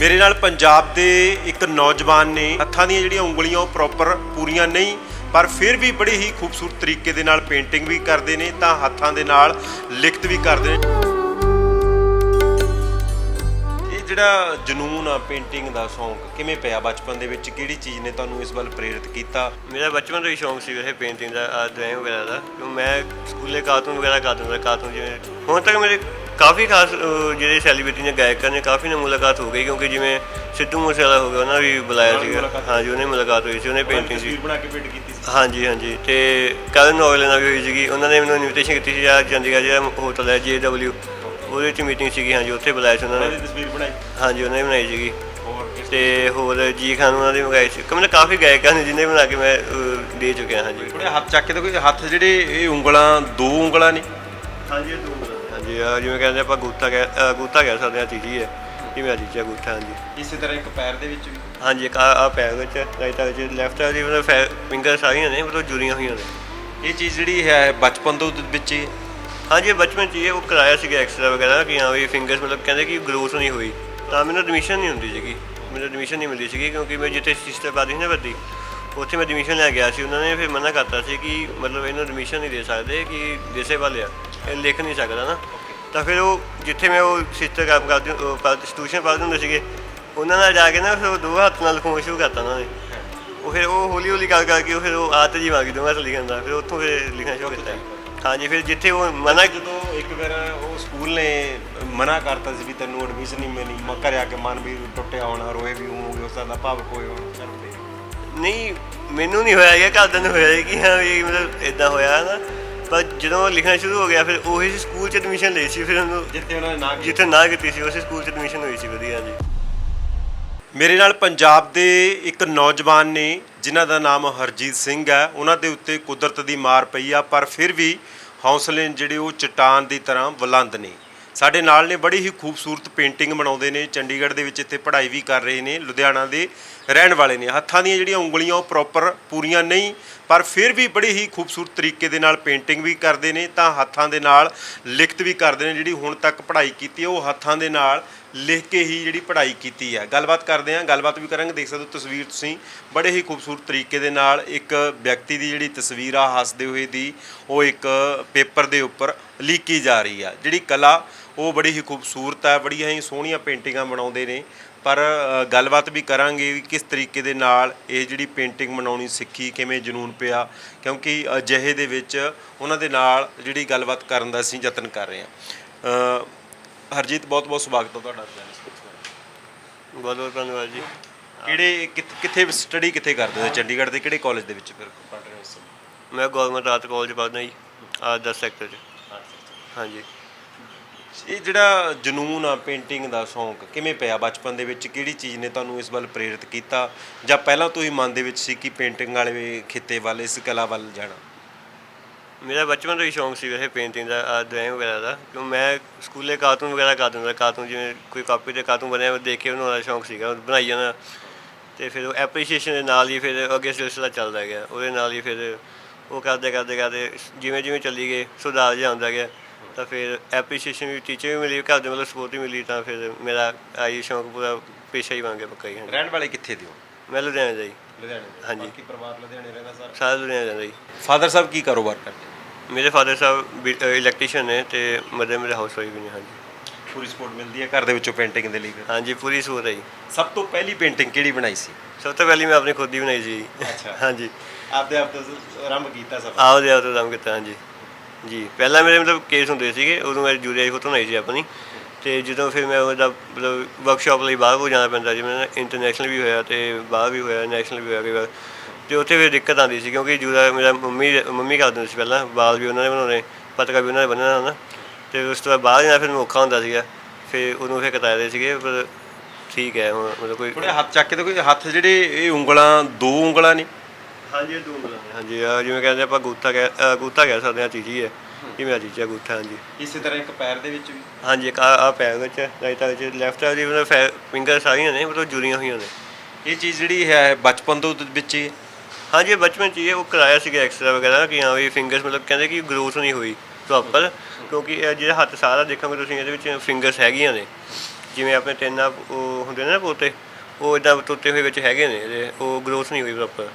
ਮੇਰੇ ਨਾਲ ਪੰਜਾਬ ਦੇ ਇੱਕ ਨੌਜਵਾਨ ਨੇ ਹੱਥਾਂ ਦੀਆਂ ਜਿਹੜੀਆਂ ਉਂਗਲੀਆਂ ਉਹ ਪ੍ਰੋਪਰ ਪੂਰੀਆਂ ਨਹੀਂ, ਪਰ ਫਿਰ ਵੀ ਬੜੀ ਹੀ ਖੂਬਸੂਰਤ ਤਰੀਕੇ ਦੇ ਨਾਲ ਪੇਂਟਿੰਗ ਵੀ ਕਰਦੇ ਨੇ, ਤਾਂ ਹੱਥਾਂ ਦੇ ਨਾਲ ਲਿਖਤ ਵੀ ਕਰਦੇ ਨੇ। ਇਹ ਜਿਹੜਾ ਜਨੂਨ ਆ ਪੇਂਟਿੰਗ ਦਾ ਸ਼ੌਂਕ ਕਿਵੇਂ ਪਿਆ ਬਚਪਨ ਦੇ ਵਿੱਚ? ਕਿਹੜੀ ਚੀਜ਼ ਨੇ ਤੁਹਾਨੂੰ ਇਸ ਵੱਲ ਪ੍ਰੇਰਿਤ ਕੀਤਾ? ਮੇਰਾ ਬਚਪਨ ਤੋਂ ਹੀ ਸ਼ੌਂਕ ਸੀ ਵੈਸੇ ਪੇਂਟਿੰਗ ਦਾ ਡਰਾਇੰਗ ਵਗੈਰਾ ਦਾ। ਕਿਉਂ ਮੈਂ ਸਕੂਲੇ ਕਾਰਟੂਨ ਵਗੈਰਾ ਕਰਦਾ ਹੁੰਦਾ ਕਾਰਟੂਨ ਜਿਵੇਂ ਹੁਣ ਤੱਕ ਮੇਰੇ ਕਾਫੀ ਖਾਸ ਜਿਹੜੇ ਸੈਲੀਬ੍ਰਿਟੀ ਨੇ ਗਾਇਕਾਂ ਨੇ ਕਾਫੀ ਨਾਲ ਮੁਲਾਕਾਤ ਹੋ ਗਈ ਕਿਉਂਕਿ ਜਿਵੇਂ ਸਿੱਧੂ ਮੂਸੇਵਾਲਾ ਹੋ ਗਿਆ ਉਹਨਾਂ ਵੀ ਬੁਲਾਇਆ ਸੀਗਾ। ਹਾਂਜੀ ਉਹਨੇ ਮੁਲਾਕਾਤ ਹੋਈ ਸੀ ਉਹਨੇ ਪੇਂਟਿੰਗ ਸੀ। ਬਣਾ ਕੇ ਪੇਂਟ ਕੀਤੀ ਸੀ। ਹਾਂਜੀ ਹਾਂਜੀ। ਤੇ ਕਰਨ ਨੋਵਲ ਨਾਲ ਵੀ ਹੋਈ ਸੀਗੀ ਉਹਨਾਂ ਨੇ ਮੈਨੂੰ ਇਨਵੀਟੇਸ਼ਨ ਕੀਤੀ ਸੀ ਆ ਚੰਡੀਗੜ੍ਹ ਜਿਹੜਾ ਹੋਟਲ ਹੈ JW ਉਹਦੇ ਵਿੱਚ ਮੀਟਿੰਗ ਸੀਗੀ ਹਾਂਜੀ ਉੱਥੇ ਬੁਲਾਇਆ ਸੀ ਉਹਨਾਂ ਉਹਦੀ ਨੇ ਤਸਵੀਰ ਬਣਾਈ। ਹਾਂਜੀ ਉਹਨੇ ਬਣਾਈ ਸੀਗੀ। ਤੇ ਹੋਰ ਜੀ ਖਾਨ ਉਹਨਾਂ ਦੇ ਮੰਗਾਏ ਸੀ। ਕਿ ਮਤਲਬ ਕਾਫੀ ਗਾਇਕਾਂ ਨੇ ਜਿਹਨੇ ਬਣਾ ਕੇ ਮੈਂ ਦੇ ਚੁੱਕਿਆ ਹਾਂਜੀ। ਥੋੜੇ ਹੱਥ ਚੱਕ ਕੇ ਤਾਂ ਕੋਈ ਹੱਥ ਜਿਹੜੇ ਇਹ ਉਂਗਲਾਂ ਦੋ ਉਂਗਲਾਂ ਨੇ। ਹਾਂਜੀ ਦੋ ਹਾਂਜੀ ਆਹ ਜਿਵੇਂ ਕਹਿੰਦੇ ਆਪਾਂ ਗੂਠਾ ਕਹਿ ਅਹ ਕਹਿ ਸਕਦੇ ਹਾਂ ਚੀਜ਼ੀ ਹੈ। ਜਿਵੇਂ ਆ ਚੀਜ਼ੀ ਆ ਗੂਠਾ ਹਾਂਜੀ। ਇਸੇ ਤਰ੍ਹਾਂ ਇੱਕ ਪੈਰ ਦੇ ਵਿੱਚ ਵੀ। ਹਾਂਜੀ ਇੱਕ ਆ ਪੈਰ ਵਿੱਚ ਰਾਈਟ ਆ ਵਿੱਚ ਲੈਫਟ ਆ ਦੀ ਮਤਲਬ ਫਿੰਗਰ ਸਾਰੀਆਂ ਨੇ ਮਤਲਬ ਜੁੜੀਆਂ ਹੋਈਆਂ ਨੇ। ਇਹ ਚੀਜ਼ ਜਿਹੜੀ ਹੈ ਬਚਪਨ ਤੋਂ ਵਿੱਚ ਹੀ? ਹਾਂਜੀ ਬਚਪਨ ਚ ਹੀ ਇਹ ਉਹ ਕਰਾਇਆ ਸੀਗਾ ਐਕਸਟਰਾ ਵਗੈਰਾ ਕਿ ਹਾਂ ਵੀ ਫਿੰਗਰਸ ਮਤਲਬ ਕਹਿੰਦੇ ਕਿ ਗਰੋਥ ਨਹੀਂ ਹੋਈ। ਤਾਂ ਮੈਨੂੰ ਐਡਮਿਸ਼ਨ ਨਹੀਂ ਹੁੰਦੀ ਸੀਗੀ। ਮੈਨੂੰ ਐਡਮਿਸ਼ਨ ਨਹੀਂ ਮਿਲਦੀ ਸੀਗੀ ਕਿਉਂਕਿ ਮੈਂ ਜਿੱਥੇ ਸਿਸਟਰ ਬਾਦੀ ਨਾ ਵੱਡੀ ਉੱਥੇ ਮੈਂ ਐਡਮਿਸ਼ਨ ਲੈ ਗਿਆ ਸੀ। ਉਹਨਾਂ ਨੇ ਫਿਰ ਮਨਾ ਕਰਤਾ ਸੀ ਕਿ ਮਤਲਬ ਇਹਨੂੰ ਐਡਮਿਸ਼ਨ ਨਹੀਂ ਦੇ ਸਕਦੇ ਕਿ ਦੇਸੇ ਵਾਲੇ ਆ। ਲਿਖ ਨਹੀਂ ਸਕਦਾ ਨਾ। ਤਾਂ ਫਿਰ ਉਹ ਜਿੱਥੇ ਮੈਂ ਉਹ ਸਿਸਟਰ ਕੰਮ ਕਰਦੀ ਟਿਊਸ਼ਨ ਪੜ੍ਹਦੇ ਹੁੰਦੇ ਸੀਗੇ ਉਹਨਾਂ ਨਾਲ ਜਾ ਕੇ ਨਾ ਫਿਰ ਉਹ ਦੋ ਹੱਥ ਨਾਲ ਲਿਖਾਉਣਾ ਸ਼ੁਰੂ ਕਰਤਾ ਉਹਨਾਂ ਨੇ। ਉਹ ਫਿਰ ਉਹ ਹੌਲੀ ਹੌਲੀ ਕਰ ਕਰਕੇ ਉਹ ਫਿਰ ਉਹ ਆਦਤ ਜੀ ਮਾਰ ਗਈ ਦੋ ਹੱਥ ਲਿਖਣ ਦਾ ਫਿਰ ਉੱਥੋਂ ਫਿਰ ਲਿਖਣਾ ਸ਼ੁਰੂ ਕੀਤਾ। ਹਾਂਜੀ ਫਿਰ ਜਿੱਥੇ ਉਹ ਮਨਾ ਜਦੋਂ ਇੱਕ ਵਾਰ ਉਹ ਸਕੂਲ ਨੇ ਮਨਾ ਕਰਤਾ ਸੀ ਵੀ ਤੈਨੂੰ ਐਡਮਿਸ਼ਨ ਨਹੀਂ ਮਿਲਣੀ ਮੈਂ ਘਰੇ ਆ ਕੇ ਮਨ ਵੀ ਟੁੱਟਿਆ ਹੋਣਾ ਰੋਏ ਵੀ ਹੋਊਗੇ ਉਸ ਦਾ ਭਾਵਕ ਹੋਏ ਹੋਣ। ਕਰਦੇ ਨਹੀਂ ਮੈਨੂੰ ਨਹੀਂ ਹੋਇਆ ਹੈਗਾ ਘਰਦਿਆਂ ਨੂੰ ਹੋਇਆ ਕਿ ਹਾਂ ਵੀ ਮਤਲਬ ਇਦਾਂ ਹੋਇਆ ਨਾ। ਪਰ ਜਦੋਂ ਲਿਖਣਾ ਸ਼ੁਰੂ ਹੋ ਗਿਆ ਫਿਰ ਉਹੀ ਸਕੂਲ ਚ ਐਡਮਿਸ਼ਨ ਲਈ ਸੀ ਫਿਰ ਉਹਨੂੰ ਜਿੱਥੇ ਉਹਨਾਂ ਨੇ ਨਾ ਕੀਤਾ। ਜਿੱਥੇ ਨਾ ਕੀਤੀ ਸੀ ਉਸੇ ਸਕੂਲ ਚ ਐਡਮਿਸ਼ਨ ਹੋਈ ਸੀ ਵਧੀਆ ਜੀ। ਮੇਰੇ ਨਾਲ ਪੰਜਾਬ ਦੇ ਇੱਕ ਨੌਜਵਾਨ ਨੇ ਜਿਨ੍ਹਾਂ ਦਾ ਨਾਮ ਹਰਜੀਤ ਸਿੰਘ ਹੈ ਉਹਨਾਂ ਦੇ ਉੱਤੇ ਕੁਦਰਤ ਦੀ ਮਾਰ ਪਈ ਆ ਪਰ ਫਿਰ ਵੀ ਹੌਸਲੇ ਜਿਹੜੇ ਉਹ ਚਟਾਨ ਦੀ ਤਰ੍ਹਾਂ ਬੁਲੰਦ ਨੇ। ਸਾਡੇ ਨਾਲ ਨੇ ਬੜੀ ਹੀ ਖੂਬਸੂਰਤ ਪੇਂਟਿੰਗ ਬਣਾਉਂਦੇ ਨੇ, ਚੰਡੀਗੜ੍ਹ ਦੇ ਵਿੱਚ ਇੱਥੇ ਪੜ੍ਹਾਈ ਵੀ ਕਰ ਰਹੇ ਨੇ, ਲੁਧਿਆਣਾ ਦੇ ਰਹਿਣ ਵਾਲੇ ਨੇ। ਹੱਥਾਂ ਦੀਆਂ ਜਿਹੜੀਆਂ ਉਂਗਲੀਆਂ ਉਹ ਪ੍ਰੋਪਰ ਪੂਰੀਆਂ ਨਹੀਂ, ਪਰ ਫਿਰ ਵੀ ਬੜੀ ਹੀ ਖੂਬਸੂਰਤ ਤਰੀਕੇ ਦੇ ਨਾਲ ਪੇਂਟਿੰਗ ਵੀ ਕਰਦੇ ਨੇ, ਤਾਂ ਹੱਥਾਂ ਦੇ ਨਾਲ ਲਿਖਤ ਵੀ ਕਰਦੇ ਨੇ, ਜਿਹੜੀ ਹੁਣ ਤੱਕ ਪੜ੍ਹਾਈ ਕੀਤੀ ਹੈ, ਉਹ ਹੱਥਾਂ ਦੇ ਨਾਲ ਲਿਖ ਕੇ ਹੀ ਜਿਹੜੀ ਪੜ੍ਹਾਈ ਕੀਤੀ ਹੈ। ਗੱਲਬਾਤ ਕਰਦੇ ਹਾਂ, ਗੱਲਬਾਤ ਵੀ ਕਰਾਂਗੇ, ਦੇਖ ਸਕਦੇ ਹੋ ਤਸਵੀਰ ਤੁਸੀਂ। ਬੜੇ ਹੀ ਖੂਬਸੂਰਤ ਤਰੀਕੇ ਦੇ ਨਾਲ ਇੱਕ ਵਿਅਕਤੀ ਦੀ ਜਿਹੜੀ ਤਸਵੀਰ ਆ, ਹੱਸਦੇ ਹੋਏ ਦੀ, ਉਹ ਇੱਕ ਪੇਪਰ ਦੇ ਉੱਪਰ ਲੀਕੀ ਜਾ ਰਹੀ ਆ। ਜਿਹੜੀ ਕਲਾ ਉਹ ਬੜੀ ਹੀ ਖੂਬਸੂਰਤ ਹੈ ਬੜੀਆਂ ਹੀ ਸੋਹਣੀਆਂ ਪੇਂਟਿੰਗਾਂ ਬਣਾਉਂਦੇ ਨੇ। ਪਰ ਗੱਲਬਾਤ ਵੀ ਕਰਾਂਗੇ ਵੀ ਕਿਸ ਤਰੀਕੇ ਦੇ ਨਾਲ ਇਹ ਜਿਹੜੀ ਪੇਂਟਿੰਗ ਬਣਾਉਣੀ ਸਿੱਖੀ ਕਿਵੇਂ ਜਨੂਨ ਪਿਆ। ਕਿਉਂਕਿ ਅਜਿਹੇ ਦੇ ਵਿੱਚ ਉਹਨਾਂ ਦੇ ਨਾਲ ਜਿਹੜੀ ਗੱਲਬਾਤ ਕਰਨ ਦਾ ਅਸੀਂ ਯਤਨ ਕਰ ਰਹੇ ਹਾਂ। ਹਰਜੀਤ ਬਹੁਤ ਬਹੁਤ ਸਵਾਗਤ ਹੈ ਤੁਹਾਡਾ ਬਹੁਤ ਬਹੁਤ ਧੰਨਵਾਦ ਜੀ। ਕਿਹੜੇ ਕਿੱਥ- ਸਟੱਡੀ ਕਿੱਥੇ ਕਰਦੇ ਹੋ? ਚੰਡੀਗੜ੍ਹ ਦੇ ਕਿਹੜੇ ਕਾਲਜ ਦੇ ਵਿੱਚ ਫਿਰ ਪੜ੍ਹ ਰਹੇ ਹੋ ਮੈਂ ਗਵਰਨਮੈਂਟ ਆਰਟ ਕਾਲਜ ਪੜ੍ਹਦਾ ਜੀ ਆ 10 ਸੈਕਟਰ ਚ। ਹਾਂਜੀ। ਇਹ ਜਿਹੜਾ ਜਨੂਨ ਆ ਪੇਂਟਿੰਗ ਦਾ ਸ਼ੌਂਕ ਕਿਵੇਂ ਪਿਆ? ਬਚਪਨ ਦੇ ਵਿੱਚ ਕਿਹੜੀ ਚੀਜ਼ ਨੇ ਤੁਹਾਨੂੰ ਇਸ ਵੱਲ ਪ੍ਰੇਰਿਤ ਕੀਤਾ? ਜਾਂ ਪਹਿਲਾਂ ਤੋਂ ਹੀ ਮਨ ਦੇ ਵਿੱਚ ਸੀ ਕਿ ਪੇਂਟਿੰਗ ਵਾਲੇ ਖਿੱਤੇ ਵੱਲ, ਇਸ ਕਲਾ ਵੱਲ ਜਾਣਾ? ਮੇਰਾ ਬਚਪਨ ਤੋਂ ਹੀ ਸ਼ੌਂਕ ਸੀ ਵੈਸੇ ਪੇਂਟਿੰਗ ਦਾ ਡਰਾਇੰਗ ਵਗੈਰਾ ਦਾ। ਕਿਉਂ ਮੈਂ ਸਕੂਲੇ ਕਾਰਟੂਨ ਵਗੈਰਾ ਕਰ ਦਿੰਦਾ ਕਾਰਟੂਨ ਜਿਵੇਂ ਕੋਈ ਕਾਪੀ ਤੇ ਕਾਰਟੂਨ ਬਣਿਆ, ਉਹ ਦੇਖ ਕੇ ਬਣਾਉਣ ਦਾ ਸ਼ੌਂਕ ਸੀਗਾ। ਬਣਾਈ ਜਾਣਾ ਤੇ ਫਿਰ ਉਹ ਐਪਰੀਸ਼ੀਏਸ਼ਨ ਦੇ ਨਾਲ ਹੀ ਫਿਰ ਅੱਗੇ ਸਿਲਸਿਲਾ ਚੱਲਦਾ ਗਿਆ। ਉਹਦੇ ਨਾਲ ਹੀ ਫਿਰ ਉਹ ਕਰਦੇ ਕਰਦੇ ਕਰਦੇ ਜਿਵੇਂ ਜਿਵੇਂ ਚੱਲੀ ਗਏ ਸੁਧਾਰ ਜਿਹਾ ਆਉਂਦਾ ਗਿਆ। ਤਾਂ ਫਿਰ ਐਪਰੀਸ਼ੀਏਸ਼ਨ ਵੀ ਟੀਚਰ ਵੀ ਮਿਲੀ ਘਰ ਦੇ ਵੱਲੋਂ ਸਪੋਰਟ ਵੀ ਮਿਲੀ ਤਾਂ ਫਿਰ ਮੇਰਾ ਆਈ ਸ਼ੌਂਕ ਪੂਰਾ ਪੇਸ਼ਾ ਹੀ ਬਣ ਗਿਆ ਪੱਕਾ ਹੀ ਹਾਂਜੀ। ਰਹਿਣ ਵਾਲੇ ਕਿੱਥੇ ਦੇ ਹੋ? ਮੈਂ ਲੁਧਿਆਣੇ ਦਾ ਜੀ। ਲੁਧਿਆਣੇ ਦੇ। ਹਾਂਜੀ। ਬਾਕੀ ਪਰਿਵਾਰ ਲੁਧਿਆਣੇ ਰਹਿੰਦਾ ਸਾਰਾ? ਸਾਰਾ ਲੁਧਿਆਣੇ ਦਾ ਜੀ। ਫਾਦਰ ਸਾਹਿਬ ਕੀ ਕਾਰੋਬਾਰ ਕਰਦੇ? ਮੇਰੇ ਫਾਦਰ ਸਾਹਿਬ ਇਲੈਕਟ੍ਰੀਸ਼ੀਅਨ ਨੇ ਤੇ ਮਦਰ ਮੇਰੇ ਹਾਊਸ ਵਾਈਫ ਨੇ ਹਾਂਜੀ। ਪੂਰੀ ਸਪੋਰਟ ਮਿਲਦੀ ਹੈ ਘਰ ਦੇ ਵਿੱਚੋਂ ਪੇਂਟਿੰਗ ਦੇ ਲਈ ਫਿਰ। ਹਾਂਜੀ ਪੂਰੀ ਸੂਰ ਹੈ ਜੀ। ਸਭ ਤੋਂ ਪਹਿਲੀ ਪੇਂਟਿੰਗ ਕਿਹੜੀ ਬਣਾਈ ਸੀ? ਸਭ ਤੋਂ ਪਹਿਲੀ ਮੈਂ ਆਪਣੀ ਖੁਦ ਦੀ ਬਣਾਈ ਸੀ ਅੱਛਾ। ਹਾਂਜੀ। ਆਪਦੇ ਆਪ ਤੋਂ ਆਰੰਭ ਕੀਤਾ ਸਭ ਆਓ ਦੇ ਆਓ ਤੋਂ ਕੰਮ ਕੀਤਾ ਹਾਂਜੀ। ਜੀ, ਪਹਿਲਾਂ ਮੇਰੇ ਮਤਲਬ ਕੇਸ ਹੁੰਦੇ ਸੀਗੇ, ਉਦੋਂ ਮੈਂ ਜੂਰੀਆ ਦੀ ਫੋਟੋ ਬਣਾਈ ਸੀ ਆਪਣੀ। ਤੇ ਜਦੋਂ ਫਿਰ ਮੈਂ ਉਹਦਾ ਮਤਲਬ ਵਰਕਸ਼ਾਪ ਲਈ ਬਾਹਰ ਹੋ ਜਾਣਾ ਪੈਂਦਾ ਜਿਵੇਂ ਇੰਟਰਨੈਸ਼ਨਲ ਵੀ ਹੋਇਆ ਤੇ ਬਾਹਰ ਵੀ ਹੋਇਆ ਨੈਸ਼ਨਲ ਵੀ ਹੋਇਆ ਕਈ ਵਾਰ। ਤੇ ਉੱਥੇ ਫਿਰ ਦਿੱਕਤ ਆਉਂਦੀ ਸੀ, ਕਿਉਂਕਿ ਜੂਰਾ ਮੇਰਾ ਮੰਮੀ ਮੰਮੀ ਕਰ ਦਿੰਦੇ ਸੀ ਪਹਿਲਾਂ ਬਾਲ ਵੀ ਉਹਨਾਂ ਨੇ ਬਣਾਉਣੇ, ਪਤਕਾ ਵੀ ਉਹਨਾਂ ਨੇ ਬੰਨਣਾ ਹਨਾ ਤੇ ਉਸ ਤੋਂ ਬਾਅਦ ਬਾਹਰ ਜਾਣਾ ਫਿਰ ਔਖਾ ਹੁੰਦਾ ਸੀਗਾ, ਫਿਰ ਉਹਨੂੰ ਫਿਰ ਕਤਾਰੇ ਸੀਗੇ, ਪਰ ਠੀਕ ਹੈ ਮਤਲਬ ਕੋਈ ਥੋੜੇ ਹੱਥ ਚੱਕ ਕੇ ਤਾਂ ਕੋਈ ਹੱਥ ਜਿਹੜੇ, ਇਹ ਉਂਗਲਾਂ, ਦੋ ਉਂਗਲਾਂ ਨੇ। ਹਾਂਜੀ ਇਹ ਦੋ ਉਂਗਲਾਂ ਨੇ ਹਾਂਜੀ ਆਹ ਜਿਵੇਂ ਕਹਿੰਦੇ ਆਪਾਂ ਗੂਠਾ ਕਹਿ ਗੂਠਾ ਕਹਿ ਸਕਦੇ ਹਾਂ ਚੀਜ਼ੀ ਹੈ ਜਿਵੇਂ ਆ ਚੀਜ਼ੀ ਆ ਗੂਠਾ ਹਾਂਜੀ। ਇਸੇ ਤਰ੍ਹਾਂ ਇੱਕ ਪੈਰ ਦੇ ਵਿੱਚ ਵੀ। ਹਾਂਜੀ ਇੱਕ ਆ ਆ ਪੈਰ ਵਿੱਚ ਰਾਈਟ ਆ ਵਿੱਚ ਲੈਫਟ ਆ ਦੀ ਮਤਲਬ ਫਿੰਗਰ ਸਾਰੀਆਂ ਨੇ ਮਤਲਬ ਜੁੜੀਆਂ ਹੋਈਆਂ ਨੇ। ਇਹ ਚੀਜ਼ ਜਿਹੜੀ ਹੈ ਬਚਪਨ ਤੋਂ ਵਿੱਚ ਹੀ ਹਾਂਜੀ ਇਹ ਬਚਪਨ ਚ ਹੀ ਇਹ ਉਹ ਕਰਾਇਆ ਸੀਗਾ ਐਕਸਟਰਾ ਵਗੈਰਾ ਕਿ ਹਾਂ ਵੀ ਫਿੰਗਰਸ ਮਤਲਬ ਕਹਿੰਦੇ ਕਿ ਗਰੋਥ ਨਹੀਂ ਹੋਈ ਪ੍ਰੋਪਰ ਕਿਉਂਕਿ ਇਹ ਜਿਹੜਾ ਹੱਥ ਸਾਰਾ ਦੇਖੋਗੇ ਤੁਸੀਂ ਇਹਦੇ ਵਿੱਚ ਫਿੰਗਰਸ ਹੈਗੀਆਂ ਨੇ। ਜਿਵੇਂ ਆਪਣੇ ਤਿੰਨ ਆ ਉਹ ਹੁੰਦੇ ਨੇ ਨਾ ਪੋਤੇ ਉਹ ਇਦਾਂ ਤੁੱਤੇ ਹੋਏ ਵਿੱਚ ਹੈਗੇ ਨੇ ਇਹਦੇ, ਉਹ ਗਰੋਥ ਨਹੀਂ ਹੋਈ ਪ੍ਰੋਪਰ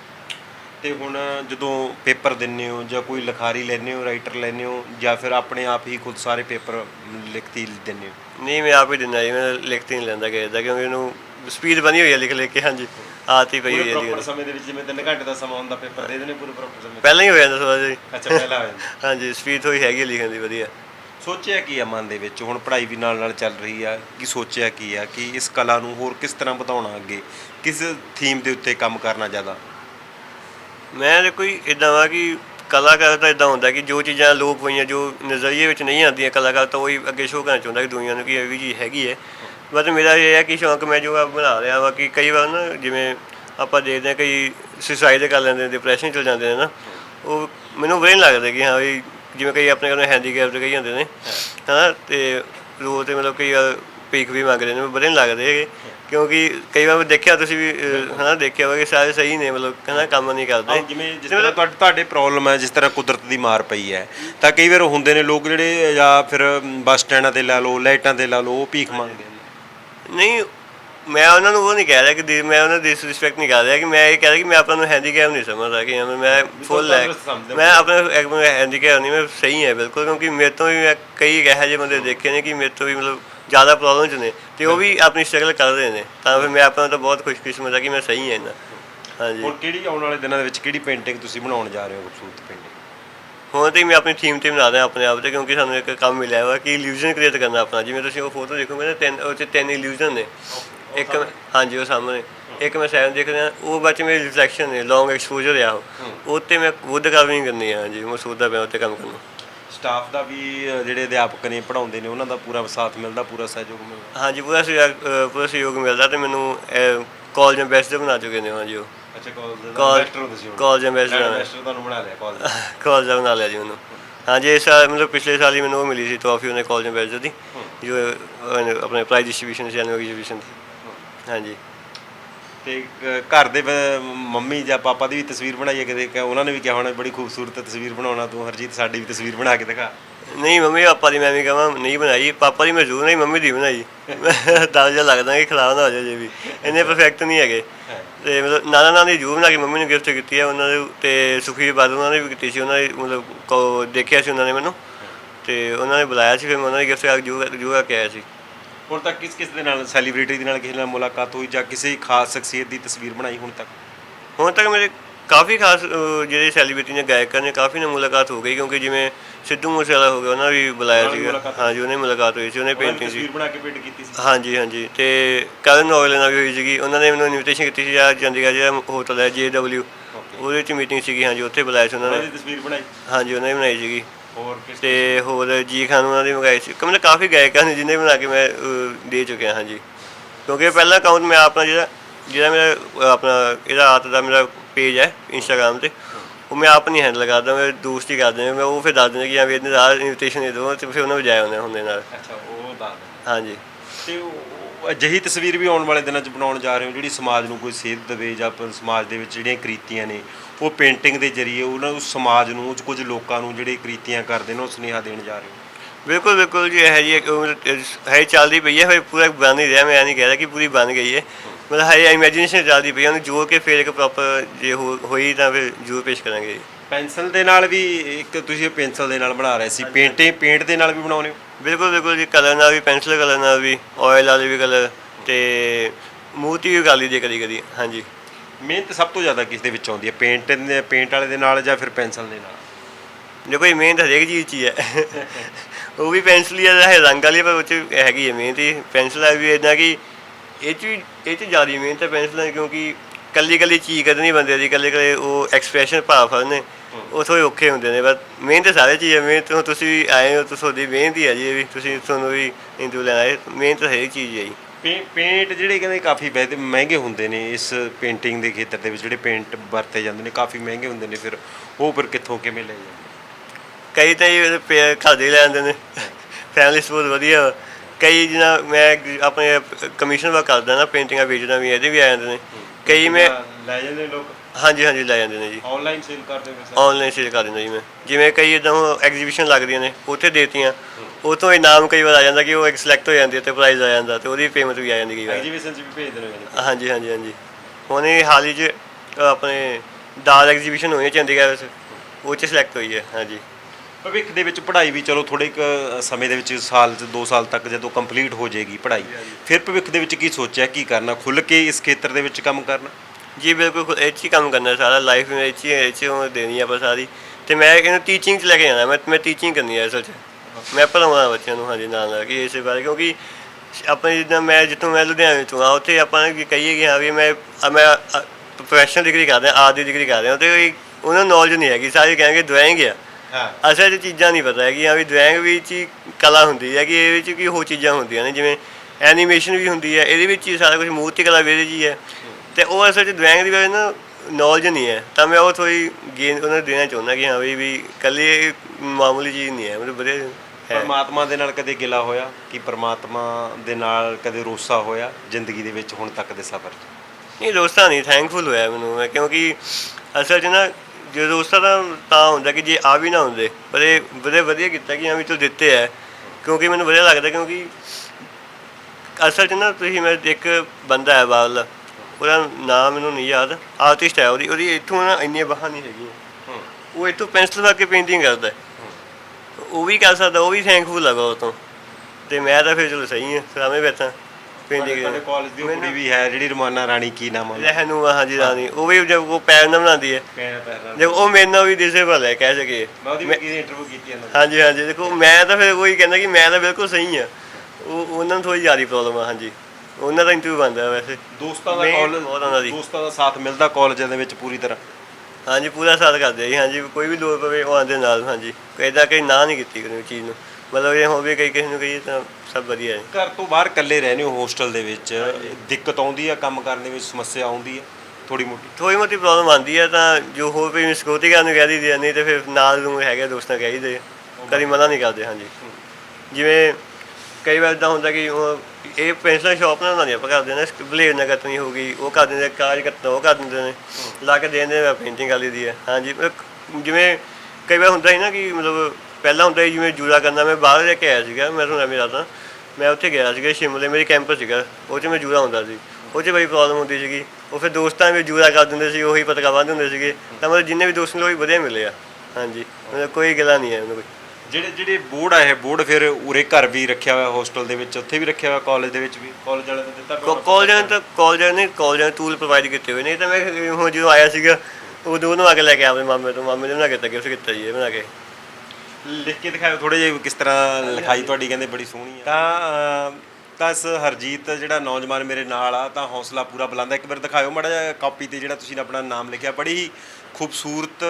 ਤੇ ਹੁਣ ਜਦੋਂ ਪੇਪਰ ਦਿੰਨੇ ਹੋ ਜਾਂ ਕੋਈ ਲਿਖਾਰੀ ਲੈਂਦੇ ਹੋ ਰਾਈਟਰ ਲੈਂਦੇ ਹੋ ਜਾਂ ਫਿਰ ਆਪਣੇ ਆਪ ਹੀ ਖੁਦ ਸਾਰੇ ਪੇਪਰ ਲਿਖਤੀ ਦਿੰਦੇ ਹੋ? ਨਹੀਂ ਮੈਂ ਆਪ ਹੀ ਦਿੰਦਾ ਜੀ ਮੈਂ ਲਿਖਤੀ ਨਹੀਂ ਲੈਂਦਾ ਕਿਸੇ ਦਾ ਕਿਉਂਕਿ ਇਹਨੂੰ ਸਪੀਡ ਬਣੀ ਹੋਈ ਹੈ ਲਿਖ ਲਿਖ ਕੇ ਹਾਂਜੀ। ਆਦਤ ਹੀ ਪਈ ਹੋਈ ਹੈ ਪ੍ਰੋਪਰ ਜੀ ਸਮੇਂ ਦੇ ਵਿੱਚ ਜਿਵੇਂ 3 ਘੰਟੇ ਦਾ ਸਮਾਂ ਹੁੰਦਾ ਪੇਪਰ ਦੇ ਦੇਣੇ ਪੂਰੇ ਪ੍ਰੋਪਰ ਸਮੇਂ ਪਹਿਲਾਂ ਹੀ ਹੋ ਜਾਂਦਾ ਥੋੜਾ ਜੀ। ਅੱਛਾ ਪਹਿਲਾਂ ਹੋ ਜਾਂਦਾ। ਹਾਂਜੀ ਸਪੀਡ ਥੋੜੀ ਹੈਗੀ ਲਿਖਣ ਦੀ ਵਧੀਆ। ਸੋਚਿਆ ਕੀ ਆ ਮਨ ਦੇ ਵਿੱਚ? ਹੁਣ ਪੜ੍ਹਾਈ ਵੀ ਨਾਲ ਨਾਲ ਚੱਲ ਰਹੀ ਆ ਕੀ ਸੋਚਿਆ ਕੀ ਆ? ਕਿ ਇਸ ਕਲਾ ਨੂੰ ਹੋਰ ਕਿਸ ਤਰ੍ਹਾਂ ਵਧਾਉਣਾ ਅੱਗੇ? ਕਿਸ ਥੀਮ ਦੇ ਉੱਤੇ ਕੰਮ ਕਰਨਾ ਜ਼ਿਆਦਾ? ਮੈਂ ਤੇ ਕੋਈ ਇਦਾਂ ਵਾ ਕਿ ਕਲਾਕਾਰ ਤਾਂ ਇਦਾਂ ਹੁੰਦਾ ਕਿ ਜੋ ਚੀਜ਼ਾਂ ਲੋਪ ਹੋਈਆਂ ਜੋ ਨਜ਼ਰੀਏ ਵਿੱਚ ਨਹੀਂ ਆਉਂਦੀਆਂ ਕਲਾਕਾਰ ਤਾਂ ਉਹੀ ਅੱਗੇ ਸ਼ੋਅ ਕਰਨਾ ਚਾਹੁੰਦਾ ਕਿ ਦੁਨੀਆ ਨੂੰ ਕਿ ਇਹ ਵੀ ਚੀਜ਼ ਹੈਗੀ ਹੈ। ਬਸ ਮੇਰਾ ਇਹ ਹੈ ਕਿ ਸ਼ੌਂਕ ਮੈਂ ਜੋ ਬਣਾ ਰਿਹਾ ਵਾ ਕਿ ਕਈ ਵਾਰ ਨਾ ਜਿਵੇਂ ਆਪਾਂ ਦੇਖਦੇ ਹਾਂ ਕਈ ਸੁਸਾਈਡ ਕਰ ਲੈਂਦੇ ਨੇ ਡਿਪਰੈਸ਼ਨ ਚਲ ਜਾਂਦੇ ਨੇ ਨਾ ਉਹ ਮੈਨੂੰ ਨਹੀਂ ਲੱਗਦਾ ਕਿ ਹਾਂ ਵੀ ਜਿਵੇਂ ਕਈ ਆਪਣੇ ਕੋਲ ਹੈਂਡੀਕੈਪ ਤੇ ਕਈ ਹੁੰਦੇ ਨੇ ਹਨਾ ਤੇ ਰੋ ਤੇ ਮਤਲਬ ਕਈ ਪੀਕ ਵੀ ਮੰਗਦੇ ਨੇ ਵਧੀਆ ਨਹੀਂ ਲੱਗਦੇ ਹੈਗੇ। ਕਿਉਂਕਿ ਕਈ ਵਾਰ ਦੇਖਿਆ ਤੁਸੀਂ ਵੀ ਹਨਾ ਦੇਖਿਆ ਹੋਵੇ ਕਿ ਸਾਰੇ ਸਹੀ ਨੇ ਮਤਲਬ ਹਨਾ ਕੰਮ ਨਹੀਂ ਕਰਦੇ। ਜਿਵੇਂ ਜਿਸ ਤਰ੍ਹਾਂ ਤੁਹਾਡੇ ਪ੍ਰੋਬਲਮ ਹੈ ਜਿਸ ਤਰ੍ਹਾਂ ਕੁਦਰਤ ਦੀ ਮਾਰ ਪਈ ਹੈ ਤਾਂ ਕਈ ਵਾਰ ਹੁੰਦੇ ਨੇ ਲੋਕ ਜਿਹੜੇ ਜਾਂ ਫਿਰ ਬੱਸ ਸਟੈਂਡਾਂ ਤੇ ਲਾ ਲਓ ਲਾਈਟਾਂ ਤੇ ਲਾ ਲਓ ਉਹ ਭੀਖ ਮੰਗਦੇ ਨੇ। ਨਹੀਂ ਮੈਂ ਉਹਨਾਂ ਨੂੰ ਉਹ ਨਹੀਂ ਕਹਿ ਰਿਹਾ ਕਿ ਮੈਂ ਉਹਨਾਂ ਦੀ ਡਿਸਰਿਸਪੈਕਟ ਨਹੀਂ ਕਰ ਰਿਹਾ ਕਿ ਮੈਂ ਇਹ ਕਹਿ ਰਿਹਾ ਕਿ ਮੈਂ ਆਪਣਾ ਨੂੰ ਹੈਂਡੀਕੈਪ ਨਹੀਂ ਸਮਝਦਾ ਕਿ ਮੈਂ ਫੁੱਲ ਹੋ। ਮੈਂ ਆਪਣਾ ਇੱਕ ਹੈਂਡੀਕੈਪ ਨਹੀਂ ਮੈਂ ਸਹੀ ਹੈ ਬਿਲਕੁਲ ਕਿਉਂਕਿ ਮੇਰੇ ਤੋਂ ਵੀ ਮੈਂ ਕਈ ਇਹੋ ਜਿਹੇ ਬੰਦੇ ਦੇਖੇ ਨੇ ਕਿ ਮੇਰੇ ਤੋਂ ਵੀ ਮਤਲਬ ਜ਼ਿਆਦਾ ਪ੍ਰੋਬਲਮ ਚ ਨੇ ਤੇ ਉਹ ਵੀ ਆਪਣੀ ਸਟਰਗਲ ਕਰ ਰਹੇ ਨੇ। ਤਾਂ ਫਿਰ ਮੈਂ ਆਪਣਾ ਤਾਂ ਬਹੁਤ ਖੁਸ਼ਕਿਸਮਤ ਹਾਂ ਕਿ ਮੈਂ ਸਹੀ ਹਾਂ ਇਹਨਾਂ ਹਾਂਜੀ। ਹੁਣ ਕਿਹੜੀ ਆਉਣ ਵਾਲੇ ਦਿਨਾਂ ਦੇ ਵਿੱਚ ਕਿਹੜੀ ਪੇਂਟਿੰਗ ਤੁਸੀਂ ਬਣਾਉਣ ਜਾ ਰਹੇ ਹੋ ਖੂਬਸੂਰਤ ਪੇਂਟਿੰਗ ਹੁਣ ਤੇ ਮੈਂ ਆਪਣੀ ਥੀਮ ਤੇ ਬਣਾ ਰਿਹਾ ਆਪਣੇ ਆਪ ਤੇ ਕਿਉਂਕਿ ਸਾਨੂੰ ਇੱਕ ਕੰਮ ਮਿਲਿਆ ਵਾ ਕਿ ਇਲੂਜ਼ਨ ਕ੍ਰੀਏਟ ਕਰਨਾ ਆਪਣਾ। ਜਿਵੇਂ ਤੁਸੀਂ ਉਹ ਫੋਟੋ ਦੇਖੋਗੇ ਨਾ ਤਿੰਨ ਉਹ 'ਚ ਤਿੰਨ ਇਲੂਜ਼ਨ ਨੇ। ਇੱਕ ਹਾਂਜੀ ਉਹ ਸਾਹਮਣੇ। ਇੱਕ ਮੈਂ ਸੈਵਨ ਦੇਖ ਰਿਹਾ ਉਹ ਬਾਅਦ 'ਚ ਮੇਰੀ ਰਿਫਲੈਕਸ਼ਨ ਨੇ ਲੌਂਗ ਐਕਸਪੋਜ਼ਰ ਆ ਉਹ। ਤੇ ਮੈਂ ਵੁੱਡ ਕਾਰਵਿੰਗ ਕਰਨੀ ਆ ਹਾਂਜੀ ਮੈਂ ਸੋਚਦਾ ਪਿਆ ਉੱਤੇ ਕੰਮ ਕਰਨਾ। ਸਟਾਫ ਦਾ ਵੀ ਜਿਹੜੇ ਅਧਿਆਪਕ ਨੇ ਪੜਾਉਂਦੇ ਨੇ ਉਹਨਾਂ ਦਾ ਪੂਰਾ ਸਾਥ ਮਿਲਦਾ ਪੂਰਾ ਸਹਿਯੋਗ ਮਿਲਦਾ। ਹਾਂਜੀ ਪੂਰਾ ਸਹਿਯੋਗ ਪੂਰਾ ਸਹਿਯੋਗ ਮਿਲਦਾ ਤੇ ਮੈਨੂੰ ਕਾਲਜ ਐਮਬੈਸਡਰ ਬਣਾ ਚੁੱਕੇ ਨੇ ਹਾਂਜੀ ਉਹ। ਅੱਛਾ ਕਾਲਜ ਐਮਬੈਸਡਰ ਤੁਹਾਨੂੰ ਬਣਾ ਲਿਆ ਕਾਲਜ ਕਾਲਜ ਦਾ ਬਣਾ ਲਿਆ ਜੀ ਮੈਨੂੰ। ਹਾਂਜੀ ਇਸ ਸਾਲ ਮਤਲਬ ਪਿਛਲੇ ਸਾਲ ਹੀ ਮੈਨੂੰ ਉਹ ਮਿਲੀ ਸੀ ਟਰੋਫੀ ਉਹਨੇ ਕਾਲਜ ਐਮਬੈਸਡਰ ਦੀ ਜੋ ਆਪਣੇ ਪ੍ਰਾਈਜ਼ ਡਿਸਟ੍ਰੀਬਿਊਸ਼ਨ ਐਨੂਅਲ ਐਗਜ਼ੀਬਿਸ਼ਨ ਦੀ। ਹਾਂਜੀ। ਤੇ ਘਰ ਦੇ ਬ- ਮੰਮੀ ਜਾਂ ਪਾਪਾ ਦੀ ਵੀ ਤਸਵੀਰ ਬਣਾਈ ਹੈ ਕਦੇ ਉਹਨਾਂ ਨੇ ਵੀ ਕਿਹਾ ਹੋਣਾ ਬੜੀ ਖੂਬਸੂਰਤ ਤਸਵੀਰ ਬਣਾਉਣਾ ਤੂੰ, ਹਰਜੀਤ, ਸਾਡੀ ਵੀ ਤਸਵੀਰ ਬਣਾ ਕੇ ਦਿਖਾ। ਨਹੀਂ ਮੰਮੀ, ਪਾਪਾ ਦੀ ਮੈਂ ਵੀ ਕਹਾਂ, ਨਹੀਂ ਬਣਾਈ। ਪਾਪਾ ਦੀ ਮੈਂ ਜ਼ਰੂਰ ਨਹੀਂ, ਮੰਮੀ ਦੀ ਬਣਾਈ। ਡਰ ਜਿਹਾ ਲੱਗਦਾ ਕਿ ਖਰਾਬ ਨਾ ਹੋ ਜਾਏ ਜੇ ਵੀ। ਇੰਨੇ ਪਰਫੈਕਟ ਨਹੀਂ ਹੈਗੇ। ਤੇ ਮਤਲਬ ਨਾਨਾ ਨਾਨੀ ਜ਼ਰੂਰ ਬਣਾ ਕੇ ਮੰਮੀ ਨੂੰ ਗਿਫਟ ਕੀਤੀ ਹੈ ਉਹਨਾਂ ਦੇ ਤੇ ਸੁਖੀ ਬਾਦਲ ਉਹਨਾਂ ਨੇ ਵੀ ਕੀਤੀ ਸੀ, ਉਹਨਾਂ ਨੇ ਮਤਲਬ ਦੇਖਿਆ ਸੀ ਉਹਨਾਂ ਨੇ ਮੈਨੂੰ। ਤੇ ਉਹਨਾਂ ਨੇ ਬੁਲਾਇਆ ਸੀ, ਫਿਰ ਮੈਂ ਉਹਨਾਂ ਦੀ ਗਿਫਟ ਜ਼ਰੂਰ ਜ਼ਰੂਰ ਆ ਕੇ ਆਇਆ ਸੀ। ਹੁਣ ਤੱਕ ਕਿਸ ਕਿਸ ਦੇ ਨਾਲ ਸੈਲੀਬ੍ਰਿਟੀ ਦੇ ਨਾਲ ਕਿਸੇ ਨਾਲ ਮੁਲਾਕਾਤ ਹੋਈ ਜਾਂ ਕਿਸੇ ਖਾਸ ਸ਼ਖਸੀਅਤ ਦੀ ਤਸਵੀਰ ਬਣਾਈ ਹੁਣ ਤੱਕ? ਹੁਣ ਤੱਕ ਮੇਰੇ ਕਾਫੀ ਖਾਸ ਅਹ, ਜਿਹੜੇ ਸੈਲੀਬ੍ਰਿਟੀ ਨੇ ਗਾਇਕਾਂ ਨੇ ਕਾਫੀ ਨਾਲ ਮੁਲਾਕਾਤ ਹੋ ਗਈ ਕਿਉਂਕਿ ਜਿਵੇਂ ਸਿੱਧੂ ਮੂਸੇਵਾਲਾ ਹੋ ਗਿਆ ਉਹਨਾਂ ਵੀ ਬੁਲਾਇਆ ਸੀਗਾ। ਹਾਂਜੀ ਉਹਨੇ ਮੁਲਾਕਾਤ ਹੋਈ ਸੀ ਉਹਨੇ ਪੇਂਟਿੰਗ ਸੀ ਤਸਵੀਰ ਬਣਾ ਕੇ ਪੇਂਟ ਕੀਤੀ ਸੀ। ਹਾਂਜੀ ਹਾਂਜੀ ਤੇ ਕਰਨ ਔਗਲੇ ਨਾਲ ਵੀ ਹੋਈ ਸੀਗੀ ਉਹਨਾਂ ਨੇ ਮੈਨੂੰ ਇਨਵੀਟੇਸ਼ਨ ਕੀਤੀ ਸੀ ਆ ਚੰਡੀਗੜ੍ਹ ਜਿਹੜਾ ਹੋਟਲ ਹੈ JW ਉਹਦੇ ਵਿੱਚ ਮੀਟਿੰਗ ਸੀਗੀ ਹਾਂਜੀ ਉੱਥੇ ਬੁਲਾਇਆ ਸੀ ਉਹਨਾਂ ਉਹਨਾਂ ਨੇ ਦੀ ਤਸਵੀਰ ਬਣਾਈ। ਹਾਂਜੀ ਉਹਨੇ ਬਣਾਈ ਸੀਗੀ। ਹੋਰ ਕਿਸ ਤੇ ਹੋਰ ਜੀ ਖਾਨ ਉਹਨਾਂ ਦੀ ਮੰਗਾਈ ਸੀ। ਮਤਲਬ ਕਾਫੀ ਗਾਇਕਾਂ ਨੇ ਜਿਹਨੇ ਬਣਾ ਕੇ ਮੈਂ ਅਹ, ਦੇ ਚੁੱਕਿਆ ਹਾਂਜੀ। ਕਿਉਂਕਿ ਪਹਿਲਾ ਅਕਾਊਂਟ ਮੈਂ ਆਪਣਾ ਜਿਹੜਾ ਜਿਹੜਾ ਮੇਰਾ ਅਹ, ਆਪਣਾ ਇਹਦਾ ਆਰਟ ਦਾ ਮੇਰਾ ਪੇਜ ਹੈ ਇੰਸਟਾਗ੍ਰam ਤੇ ਉਹ ਮੈਂ ਆਪ ਨਹੀਂ ਹੈਂਡਲ ਕਰਦਾ ਮੈਂ ਦੋਸਤ ਹੀ ਕਰਦੇ ਨੇ ਮੈਂ ਉਹ ਫਿਰ ਦੱਸ ਦਿੰਦੇ ਕਿ ਆ ਵੀ ਇਹਨੇ ਦਾ ਇਨਵੀਟੇਸ਼ਨ ਦੇ ਦਿਓ ਤੇ ਫਿਰ ਉਹਨਾਂ ਵਜਾਇਆ ਉਹਨੇ ਹੁੰਦੇ ਨਾਲ। ਅੱਛਾ ਉਹ ਦੱਸ ਦਿਓ। ਹਾਂਜੀ। ਤੇ ਉਹ ਅਜਿਹੀ ਤਸਵੀਰ ਵੀ ਆਉਣ ਵਾਲੇ ਦਿਨਾਂ 'ਚ ਬਣਾਉਣ ਜਾ ਰਹੇ ਹੋ, ਜਿਹੜੀ ਸਮਾਜ ਨੂੰ ਕੋਈ ਸੇਧ ਦੇਵੇ ਜਾਂ ਸਮਾਜ ਦੇ ਵਿੱਚ ਜਿਹੜੀਆਂ ਕ੍ਰੀਤੀਆਂ ਨੇ, ਉਹ ਪੇਂਟਿੰਗ ਦੇ ਜ਼ਰੀਏ ਉਹਨਾਂ ਨੂੰ ਸਮਾਜ ਨੂੰ ਉਸ ਕੁਝ ਲੋਕਾਂ ਨੂੰ ਜਿਹੜੇ ਕ੍ਰੀਤੀਆਂ ਕਰਦੇ ਨੇ, ਉਹ ਸੁਨੇਹਾ ਦੇਣ ਜਾ ਰਹੇ ਹੋ। ਬਿਲਕੁਲ ਬਿਲਕੁਲ ਜੀ, ਇਹ ਜੀ ਇੱਕ ਹੈ ਚੱਲਦੀ ਪਈ ਹੈ ਫਿਰ ਪੂਰਾ ਬਣ ਹੀ ਰਿਹਾ, ਮੈਂ ਇਹ ਨਹੀਂ ਕਹਿ ਰਿਹਾ ਕਿ ਪੂਰੀ ਬਣ ਗਈ ਹੈ। ਮਤਲਬ ਹੈ ਇਮੇਜਿਨੇਸ਼ਨ ਚੱਲਦੀ ਪਈ ਉਹਨੂੰ ਜੋੜ ਕੇ ਫਿਰ ਇੱਕ ਪ੍ਰੋਪਰ ਜੇ ਹੋਈ ਤਾਂ ਫਿਰ ਜ਼ਰੂਰ ਪੇਸ਼ ਕਰਾਂਗੇ ਜੀ। ਪੈਨਸਲ ਦੇ ਨਾਲ ਵੀ ਇੱਕ ਤੁਸੀਂ ਪੈਨਸਲ ਦੇ ਨਾਲ ਬਣਾ ਰਹੇ ਸੀ। ਪੇਂਟਿੰਗ ਪੇਂਟ ਦੇ ਨਾਲ ਵੀ ਬਣਾਉਨੇ ਹੋ? ਬਿਲਕੁਲ ਬਿਲਕੁਲ ਜੀ ਕਲਰ ਨਾਲ ਵੀ ਪੈਨਸਲ ਕਲਰ ਨਾਲ ਵੀ ਆਇਲ ਵਾਲੇ ਵੀ ਕਲਰ ਤੇ ਮੂਰਤੀ ਵੀ ਕਰ ਲਈ ਦੀ ਕਦੀ ਕਦੀ ਹਾਂਜੀ। ਮਿਹਨਤ ਸਭ ਤੋਂ ਜ਼ਿਆਦਾ ਕਿਸ ਦੇ ਵਿੱਚ ਆਉਂਦੀ ਹੈ? ਪੇਂਟ ਪੇਂਟ ਵਾਲੇ ਦੇ ਨਾਲ ਜਾਂ ਫਿਰ ਪੈਨਸਲ ਦੇ ਨਾਲ? ਦੇਖੋ ਇਹ ਮਿਹਨਤ ਹਰੇਕ ਚੀਜ਼ 'ਚ ਹੀ ਹੈ। ਉਹ ਵੀ ਪੈਨਸਲ ਹੀ ਹੈ ਰੰਗ ਵਾਲੀ ਪਰ ਉਹ 'ਚ ਹੈਗੀ ਹੈ ਮਿਹਨਤ ਹੀ। ਪੈਨਸਲ ਆ ਵੀ ਇਦਾਂ ਕਿ ਇਹ 'ਚ ਵੀ ਇਹ 'ਚ ਜ਼ਿਆਦਾ ਮਿਹਨਤ ਹੈ ਪੈਨਸਲਾਂ ਕਿਉਂਕਿ ਕੱਲੀ ਕੱਲੀ ਚੀਜ਼ ਕੱਢਣੀ ਬੰਦੇ ਦੀ ਕੱਲੇ ਕੱਲੇ ਉਹ ਐਕਸਪ੍ਰੈਸ਼ਨ ਭਾਵ ਫੜਨੇ। ਉਹ ਥੋੜੇ ਔਖੇ ਹੁੰਦੇ ਨੇ ਬਸ ਮਿਹਨਤ ਸਾਰੇ ਚੀਜ਼ ਹੈ ਮਿਹਨਤ ਹੁਣ ਤੁਸੀਂ ਆਏ ਹੋ ਤੁਹਾਡੀ ਮਿਹਨਤ ਹੀ ਹੈ ਜੀ ਇਹ ਵੀ ਤੁਸੀਂ ਤੁਹਾਨੂੰ ਵੀ ਇੰਦੂ ਲੈਣਾ ਹੈ ਮਿਹਨਤ ਹਰੇਕ ਚੀਜ਼ ਹੈ ਜੀ। ਪੇਂਟ ਜਿਹੜੇ ਕਹਿੰਦੇ ਕਾਫੀ ਮਹਿੰਗੇ ਹੁੰਦੇ ਨੇ ਇਸ ਪੇਂਟਿੰਗ ਦੇ ਖੇਤਰ ਦੇ ਵਿੱਚ ਜਿਹੜੇ ਪੇਂਟ ਵਰਤੇ ਜਾਂਦੇ ਨੇ ਕਾਫੀ ਮਹਿੰਗੇ ਹੁੰਦੇ ਨੇ ਫਿਰ ਉਹ ਫਿਰ ਕਿੱਥੋਂ ਕਿਵੇਂ ਲਏ ਜਾਂਦੇ ਕਈ ਤਾਂ ਜੀ ਪੇ- ਘਰ ਦੇ ਹੀ ਲੈ ਆਉਂਦੇ ਨੇ ਫੈਮਿਲੀ ਸਪੋਰਟ ਵਧੀਆ। ਕਈ ਜਿਹਨਾਂ ਮੈਂ ਆਪਣੇ ਕਮਿਸ਼ਨ ਵਰਕ ਕਰਦਾ ਨਾ ਪੇਂਟਿੰਗਾਂ ਵੇਚਦਾ ਵੀ ਇਹਦੇ ਵੀ ਆ ਜਾਂਦੇ ਨੇ। ਕਈ ਮੈਂ ਲੈ ਜਾਂਦੇ ਲੋਕ। ਹਾਂਜੀ ਹਾਂਜੀ ਲੈ ਜਾਂਦੇ ਨੇ ਜੀ। ਆਨਲਾਈਨ ਸੇਲ ਕਰਦੇ ਹੋ ਆਨਲਾਈਨ ਸੇਲ ਕਰ ਦਿੰਦਾ ਜੀ ਮੈਂ। ਜਿਵੇਂ ਕਈ ਇਦਾਂ ਐਗਜ਼ੀਬਿਸ਼ਨ ਲੱਗਦੀਆਂ ਨੇ ਉੱਥੇ ਦੇਤੀਆਂ। ਉਤੋਂ ਇਨਾਮ ਕਈ ਵਾਰ ਆ ਜਾਂਦਾ ਕਿ ਉਹ ਇੱਕ ਸਿਲੈਕਟ ਹੋ ਜਾਂਦੀ ਹੈ ਤੇ ਪ੍ਰਾਈਜ਼ ਆ ਜਾਂਦਾ ਤੇ ਉਹਦੀ ਪੇਮੈਂਟ ਵੀ ਆ ਜਾਂਦੀ ਕਈ ਵਾਰ। ਐਗਜੀਬਿਸ਼ਨ ਚ ਵੀ ਭੇਜ ਦੇਣਗੇ ਹਾਂਜੀ ਹਾਂਜੀ ਹਾਂਜੀ। ਹੁਣ ਇਹ ਹਾਲ ਹੀ 'ਚ ਆਪਣੇ ਦਾਲ ਐਗਜ਼ੀਬਿਸ਼ਨ ਹੋਈ ਹੈ ਚੰਡੀਗੜ੍ਹ ਵਿੱਚ। ਉਹ 'ਚ ਸਿਲੈਕਟ ਹੋਈ ਹੈ ਹਾਂਜੀ। ਭਵਿੱਖ ਦੇ ਵਿੱਚ ਪੜ੍ਹਾਈ ਵੀ ਚਲੋ ਥੋੜੇ ਕੁ ਸਮੇਂ ਦੇ ਵਿੱਚ ਸਾਲ ਚ 2 ਸਾਲ ਤੱਕ ਜਦੋਂ ਕੰਪਲੀਟ ਹੋ ਜਾਏਗੀ ਪੜ੍ਹਾਈ ਫਿਰ ਭਵਿੱਖ ਦੇ ਵਿੱਚ ਕੀ ਸੋਚਿਆ ਕੀ ਕਰਨਾ ਖੁੱਲ ਕੇ ਇਸ ਖੇਤਰ ਦੇ ਵਿੱਚ ਕੰਮ ਕਰਨਾ? ਜੀ ਬਿਲਕੁਲ ਖੁਦ ਇਹ 'ਚ ਹੀ ਕੰਮ ਕਰਨਾ ਸਾਰਾ ਲਾਈਫ ਵਿੱਚ ਇਹ 'ਚ ਹੀ ਇਹ 'ਚ ਉਹ ਦੇਣੀ ਆਪਾਂ ਸਾਰੀ। ਤੇ ਮੈਂ ਇਹਨੂੰ ਟੀਚਿੰਗ 'ਚ ਲੈ ਕੇ ਜਾਣਾ ਮੈਂ ਮੈਂ ਟੀਚਿੰਗ ਕਰਨੀ ਹੈ ਅਸਲ 'ਚ। ਮੈਂ ਪੜ੍ਹਾਉਣਾ ਬੱਚਿਆਂ ਨੂੰ ਹਾਂਜੀ ਨਾਲ ਨਾਲ ਕਿ ਇਸੇ ਬਾਰੇ ਕਿਉਂਕਿ ਆਪਣੇ ਜਿੱਦਾਂ ਮੈਂ ਜਿੱਥੋਂ ਮੈਂ ਲੁਧਿਆਣੇ ਤੋਂ ਆ ਉੱਥੇ ਆਪਾਂ ਨੇ ਕਹੀਏ ਕਿ ਹਾਂ ਵੀ ਮੈਂ ਮੈਂ ਪ੍ਰੋਫੈਸ਼ਨਲ ਡਿਗਰੀ ਕਰ ਰਿਹਾ ਆਰਟ ਦੀ ਡਿਗਰੀ ਕਰ ਰਿਹਾ ਤੇ ਉਹ- ਉਹਨਾਂ ਨੂੰ ਨੌਲੇਜ ਨਹੀਂ ਹੈਗੀ ਸਾਰੇ ਕਹਿਣਗੇ ਡਰਾਇੰਗ ਆ। ਹਾਂ। ਅਸਲ 'ਚ ਚੀਜ਼ਾਂ ਨਹੀਂ ਪਤਾ ਹੈਗੀਆਂ ਵੀ ਡਰਾਇੰਗ ਵਿੱਚ ਹੀ ਕਲਾ ਹੁੰਦੀ ਹੈ ਕਿ ਇਹ ਵਿੱਚ ਕੀ ਹੋਰ ਚੀਜ਼ਾਂ ਹੁੰਦੀਆਂ ਨੇ ਜਿਵੇਂ ਐਨੀਮੇਸ਼ਨ ਵੀ ਹੁੰਦੀ ਹੈ ਇਹਦੇ ਵਿੱਚ ਹੀ ਸਾਰਾ ਕੁਝ ਮੂਰਤੀ ਕਲਾ ਵੇਲੇ ਜੀ ਹੈ। ਤੇ ਉਹ ਅਸਲ 'ਚ ਡਰਾਇੰਗ ਦੀ ਵਜ੍ਹਾ ਨਾਲ ਨੌਲੇਜ ਨਹੀਂ ਹੈ। ਤਾਂ ਮੈਂ ਉਹ ਥੋੜੀ ਗੇਨ ਉਹਨਾਂ ਨੂੰ ਦੇਣਾ ਚਾਹੁੰਦਾ ਕਿ ਹਾਂ ਵੀ ਵੀ ਕੱਲੀ ਮਾਮੂਲੀ ਚੀਜ਼ ਨਹੀਂ ਹੈ ਮਤਲਬ ਵਧੀਆ ਹੈ। ਪਰਮਾਤਮਾ ਦੇ ਨਾਲ ਕਦੇ ਗਿਲਾ ਹੋਇਆ ਕਿ ਪਰਮਾਤਮਾ ਦੇ ਨਾਲ ਕਦੇ ਰੋਸਾ ਹੋਇਆ ਜ਼ਿੰਦਗੀ ਦੇ ਵਿੱਚ ਹੁਣ ਤੱਕ ਦੇ ਸਫ਼ਰ 'ਚ? ਨਹੀਂ ਦੋਸਤਾਂ ਨਹੀਂ ਥੈਂਕਫੁਲ ਹੋਇਆ ਮੈਨੂੰ ਮੈਂ ਕਿਉਂਕਿ ਅਸਲ 'ਚ ਨਾ ਜੇ ਦੋਸਤਾਂ ਦਾ ਤਾਂ ਹੁੰਦਾ ਕਿ ਜੇ ਆ ਵੀ ਨਾ ਹੁੰਦੇ ਪਰ ਇਹ ਵਧੀਆ ਵਧੀਆ ਕੀਤਾ ਕਿ ਹਾਂ ਵੀ ਤੂੰ ਦਿੱਤੇ ਹੈ। ਕਿਉਂਕਿ ਮੈਨੂੰ ਵਧੀਆ ਲੱਗਦਾ ਕਿਉਂਕਿ ਅਸਲ 'ਚ ਨਾ ਤੁਸੀਂ ਮੈਂ ਇੱਕ ਬੰਦਾ ਹੈ ਬਾਹਰਲਾ। ਉਹਦਾ ਨਾਮ ਮੈਨੂੰ ਨਹੀਂ ਯਾਦ ਆਰਟਿਸਟ ਹੈ ਉਹਦੀ ਉਹਦੀ ਇੱਥੋਂ ਨਾ ਇੰਨੀਆਂ ਬਾਹਾਂ ਨਹੀਂ ਹੈਗੀਆਂ। ਉਹ ਇੱਥੋਂ ਪੈਨਸਲ ਲਾ ਕੇ ਪੇਂਟਿੰਗ ਕਰਦਾ। ਹੈ। ਉਹ ਵੀ ਕਰ ਸਕਦਾ ਉਹ ਵੀ ਥੈਂਕਫੁਲ ਲੱਗਾ ਉਹ ਤੋਂ। ਤੇ ਮੈਂ ਤਾਂ ਫਿਰ ਚਲੋ ਸਹੀ ਹਾਂ ਸਾਹਮਣੇ ਬੈਠਾ ਪੇਂਟਿੰਗ ਸਾਡੇ ਕਾਲਜ ਦੀ ਕੁੜੀ ਵੀ ਹੈ ਜਿਹੜੀ ਰਮਾਨਾ ਰਾਣੀ ਕੀ ਨਾਮ ਉਹਦਾ? ਰਹਿਨੂ ਹਾਂਜੀ ਰਾਣੀ। ਉਹ ਵੀ ਜਦ ਉਹ ਪੈਰ ਨਾਲ ਬਣਾਉਂਦੀ ਹੈ। ਪੈਰ ਉਹ ਮੇਰੇ ਨਾਲ ਵੀ ਡਿਸੇਬਲ ਹੈ ਕਹਿ ਸਕੀਏ। ਮੈਂ ਉਹਦੀ ਵੀ ਇੰਟਰਵਿਊ ਕੀਤੀ ਇਹਨਾਂ ਹਾਂਜੀ ਹਾਂਜੀ। ਦੇਖੋ ਮੈਂ ਤਾਂ ਫਿਰ ਉਹੀ ਕਹਿੰਦਾ ਕਿ ਮੈਂ ਤਾਂ ਬਿਲਕੁਲ ਸਹੀ ਹਾਂ। ਉਹ ਉਹਨਾਂ ਨੂੰ ਥੋੜੀ ਜ਼ਿਆਦਾ ਪ੍ਰੋਬਲਮ ਆ ਹਾਂਜੀ। ਉਹਨਾਂ ਦਾ ਇੰਟਰਵਿਊ ਬੰਦਾ ਵੈਸੇ। ਦੋਸਤਾਂ ਦਾ ਕਾਲਜ ਬਹੁਤ ਉਹਨਾਂ ਦੀ। ਦੋਸਤਾਂ ਦਾ ਸਾਥ ਮਿਲਦਾ ਕਾਲਜਾਂ ਦੇ ਵਿੱਚ ਪੂਰੀ ਤਰ੍ਹਾਂ। ਹਾਂਜੀ ਪੂਰਾ ਸਾਥ ਕਰਦੇ ਆ ਜੀ ਹਾਂਜੀ ਕੋਈ ਵੀ ਲੋੜ ਪਵੇ ਉਹ ਆਉਂਦੇ ਨਾਲ ਹਾਂਜੀ। ਕਹਿੰਦਾ ਕਿ ਨਾ ਨਹੀਂ ਕੀਤੀ ਕੋਈ ਚੀਜ਼ ਨੂੰ। ਮਤਲਬ ਇਹ ਹੋਵੇ ਕਈ ਕਿਸੇ ਨੂੰ ਕਹੀਏ ਤਾਂ ਸਭ ਵਧੀਆ ਹੈ ਘਰ ਤੋਂ ਬਾਹਰ ਇਕੱਲੇ ਰਹਿੰਦੇ ਹੋ ਹੋਸਟਲ ਦੇ ਵਿੱਚ। ਦਿੱਕਤ ਆਉਂਦੀ ਆ ਕੰਮ ਕਰਨ ਦੇ ਵਿੱਚ ਸਮੱਸਿਆ ਆਉਂਦੀ ਹੈ ਥੋੜੀ ਮੋਟੀ? ਥੋੜੀ ਮੋਟੀ ਪ੍ਰੋਬਲਮ ਆਉਂਦੀ ਹੈ ਤਾਂ ਜੋ ਹੋਰ ਕੋਈ ਸਿਕਿਉਰਿਟੀ ਗਾਰਡ ਨੂੰ ਕਹਿ ਦਈਦੀ ਆ, ਨਹੀਂ ਤੇ ਫਿਰ ਨਾਲ ਨੂੰ ਹੈਗੇ ਦੋਸਤਾਂ ਕਹਿ ਦਈਦੇ ਆ। ਕਦੀ ਮਨਾ ਨਹੀਂ ਕਰਦੇ ਹਾਂਜੀ। ਜਿਵੇਂ ਕਈ ਵਾਰ ਇਦਾਂ ਹੁੰਦਾ ਕਿ ਉਹ ਇਹ ਪੈਨਸਲ ਸ਼ਾਪ ਨਾਲ ਨਹੀਂ ਆਪਾਂ ਕਰਦੇ ਨੇ ਬਲੇਡ ਨਾਲ ਕੱਟਣੀ ਹੋ ਗਈ ਉਹ ਕਰ ਦਿੰਦੇ ਆ, ਕਾਜ ਕੱਟਣਾ ਉਹ ਕਰ ਦਿੰਦੇ ਨੇ ਲਾ ਕੇ ਦੇ ਦਿੰਦੇ ਆ ਪੇਂਟਿੰਗ ਕਰ ਲਈਦੀ ਹੈ। ਹਾਂਜੀ ਮਤਲਬ ਜਿਵੇਂ ਕਈ ਵਾਰ ਹੁੰਦਾ ਸੀ ਨਾ ਕਿ ਮਤਲਬ ਪਹਿਲਾਂ ਹੁੰਦਾ ਸੀ ਜਿਵੇਂ ਜੂੜਾ ਕਰਨਾ ਮੈਂ ਬਾਹਰ ਲੈ ਕੇ ਆਇਆ ਸੀਗਾ ਮੈਂ ਤੁਹਾਨੂੰ ਮੇਰਾ ਤਾਂ ਮੈਂ ਉੱਥੇ ਗਿਆ ਸੀਗਾ ਸ਼ਿਮਲੇ ਮੇਰੀ ਕੈਂਪਸ ਸੀਗਾ ਉਹ 'ਚ ਮੈਂ ਜੂੜਾ ਹੁੰਦਾ ਸੀ ਉਹ 'ਚ ਬਈ ਪ੍ਰੋਬਲਮ ਹੁੰਦੀ ਸੀਗੀ ਉਹ ਫਿਰ ਦੋਸਤਾਂ ਵੀ ਜੂੜਾ ਕਰ ਦਿੰਦੇ ਸੀ ਉਹੀ ਪਤਕਾ ਬੰਨ੍ਹ ਹੁੰਦੇ ਸੀਗੇ ਤਾਂ ਮਤਲਬ ਜਿੰਨੇ ਵੀ ਦੋਸਤ ਨੇ ਉਹ ਵੀ ਵਧੀਆ ਮਿਲੇ ਆ। ਹਾਂਜੀ ਮਤਲਬ ਕੋਈ ਗੱਲਾਂ ਨਹੀਂ ਹੈ ਉਹਨਾਂ ਕੋਈ। ਜਿਹੜੇ ਜਿਹੜੇ ਬੋਰਡ ਆ ਇਹ ਬੋਰਡ ਫਿਰ ਉਰੇ ਘਰ ਵੀ ਰੱਖਿਆ ਹੋਇਆ ਹੋਸਟਲ ਦੇ ਵਿੱਚ ਉੱਥੇ ਵੀ ਰੱਖਿਆ ਹੋਇਆ ਕਾਲਜ ਦੇ ਵਿੱਚ ਵੀ ਕਾਲਜ ਵਾਲਿਆਂ ਨੇ ਦਿੱਤਾ ਕੋ- ਕਾਲਜਾਂ ਤਾਂ ਕਾਲਜਾਂ ਨੇ ਕਾਲਜਾਂ ਟੂਲ ਪ੍ਰੋਵਾਈਡ ਕੀਤੇ ਹੋਏ ਨੇ। ਇਹ ਤਾਂ ਮੈਂ ਹੁਣ ਜਦੋਂ ਆਇਆ ਸੀਗਾ ਉਦੋਂ ਉਹਨੂੰ ਆ ਕੇ ਲੈ ਕੇ ਆਪਣੇ ਮਾਮੇ ਤੋਂ ਮਾਮੇ ਨੇ ਬਣਾ ਕੇ ਦਿੱਤਾ ਗਿਫਟ ਕੀਤਾ ਜੀ ਇਹ ਬਣਾ ਕੇ। ਲਿਖ ਕੇ ਦਿਖਾਓ ਥੋੜੇ ਜਿਹਾ ਕਿਸ ਤਰ੍ਹਾਂ ਲਿਖਾਈ ਤੁਹਾਡੀ ਕਹਿੰਦੇ ਬੜੀ ਸੋਹਣੀ ਆ। ਤਾਂ ਤਾਂ ਇਸ ਹਰਜੀਤ ਜਿਹੜਾ ਨੌਜਵਾਨ ਮੇਰੇ ਨਾਲ ਆ ਤਾਂ ਹੌਸਲਾ ਪੂਰਾ ਬੁਲੰਦ ਆ। ਇੱਕ ਵਾਰ ਦਿਖਾਓ ਮਾੜਾ ਜਿਹਾ ਕਾਪੀ ਤੇ ਜਿਹੜਾ ਤੁਸੀਂ ਆਪਣਾ ਨਾਮ ਲਿਖਿਆ। ਬੜੀ ਹੀ ਖੂਬਸੂਰਤ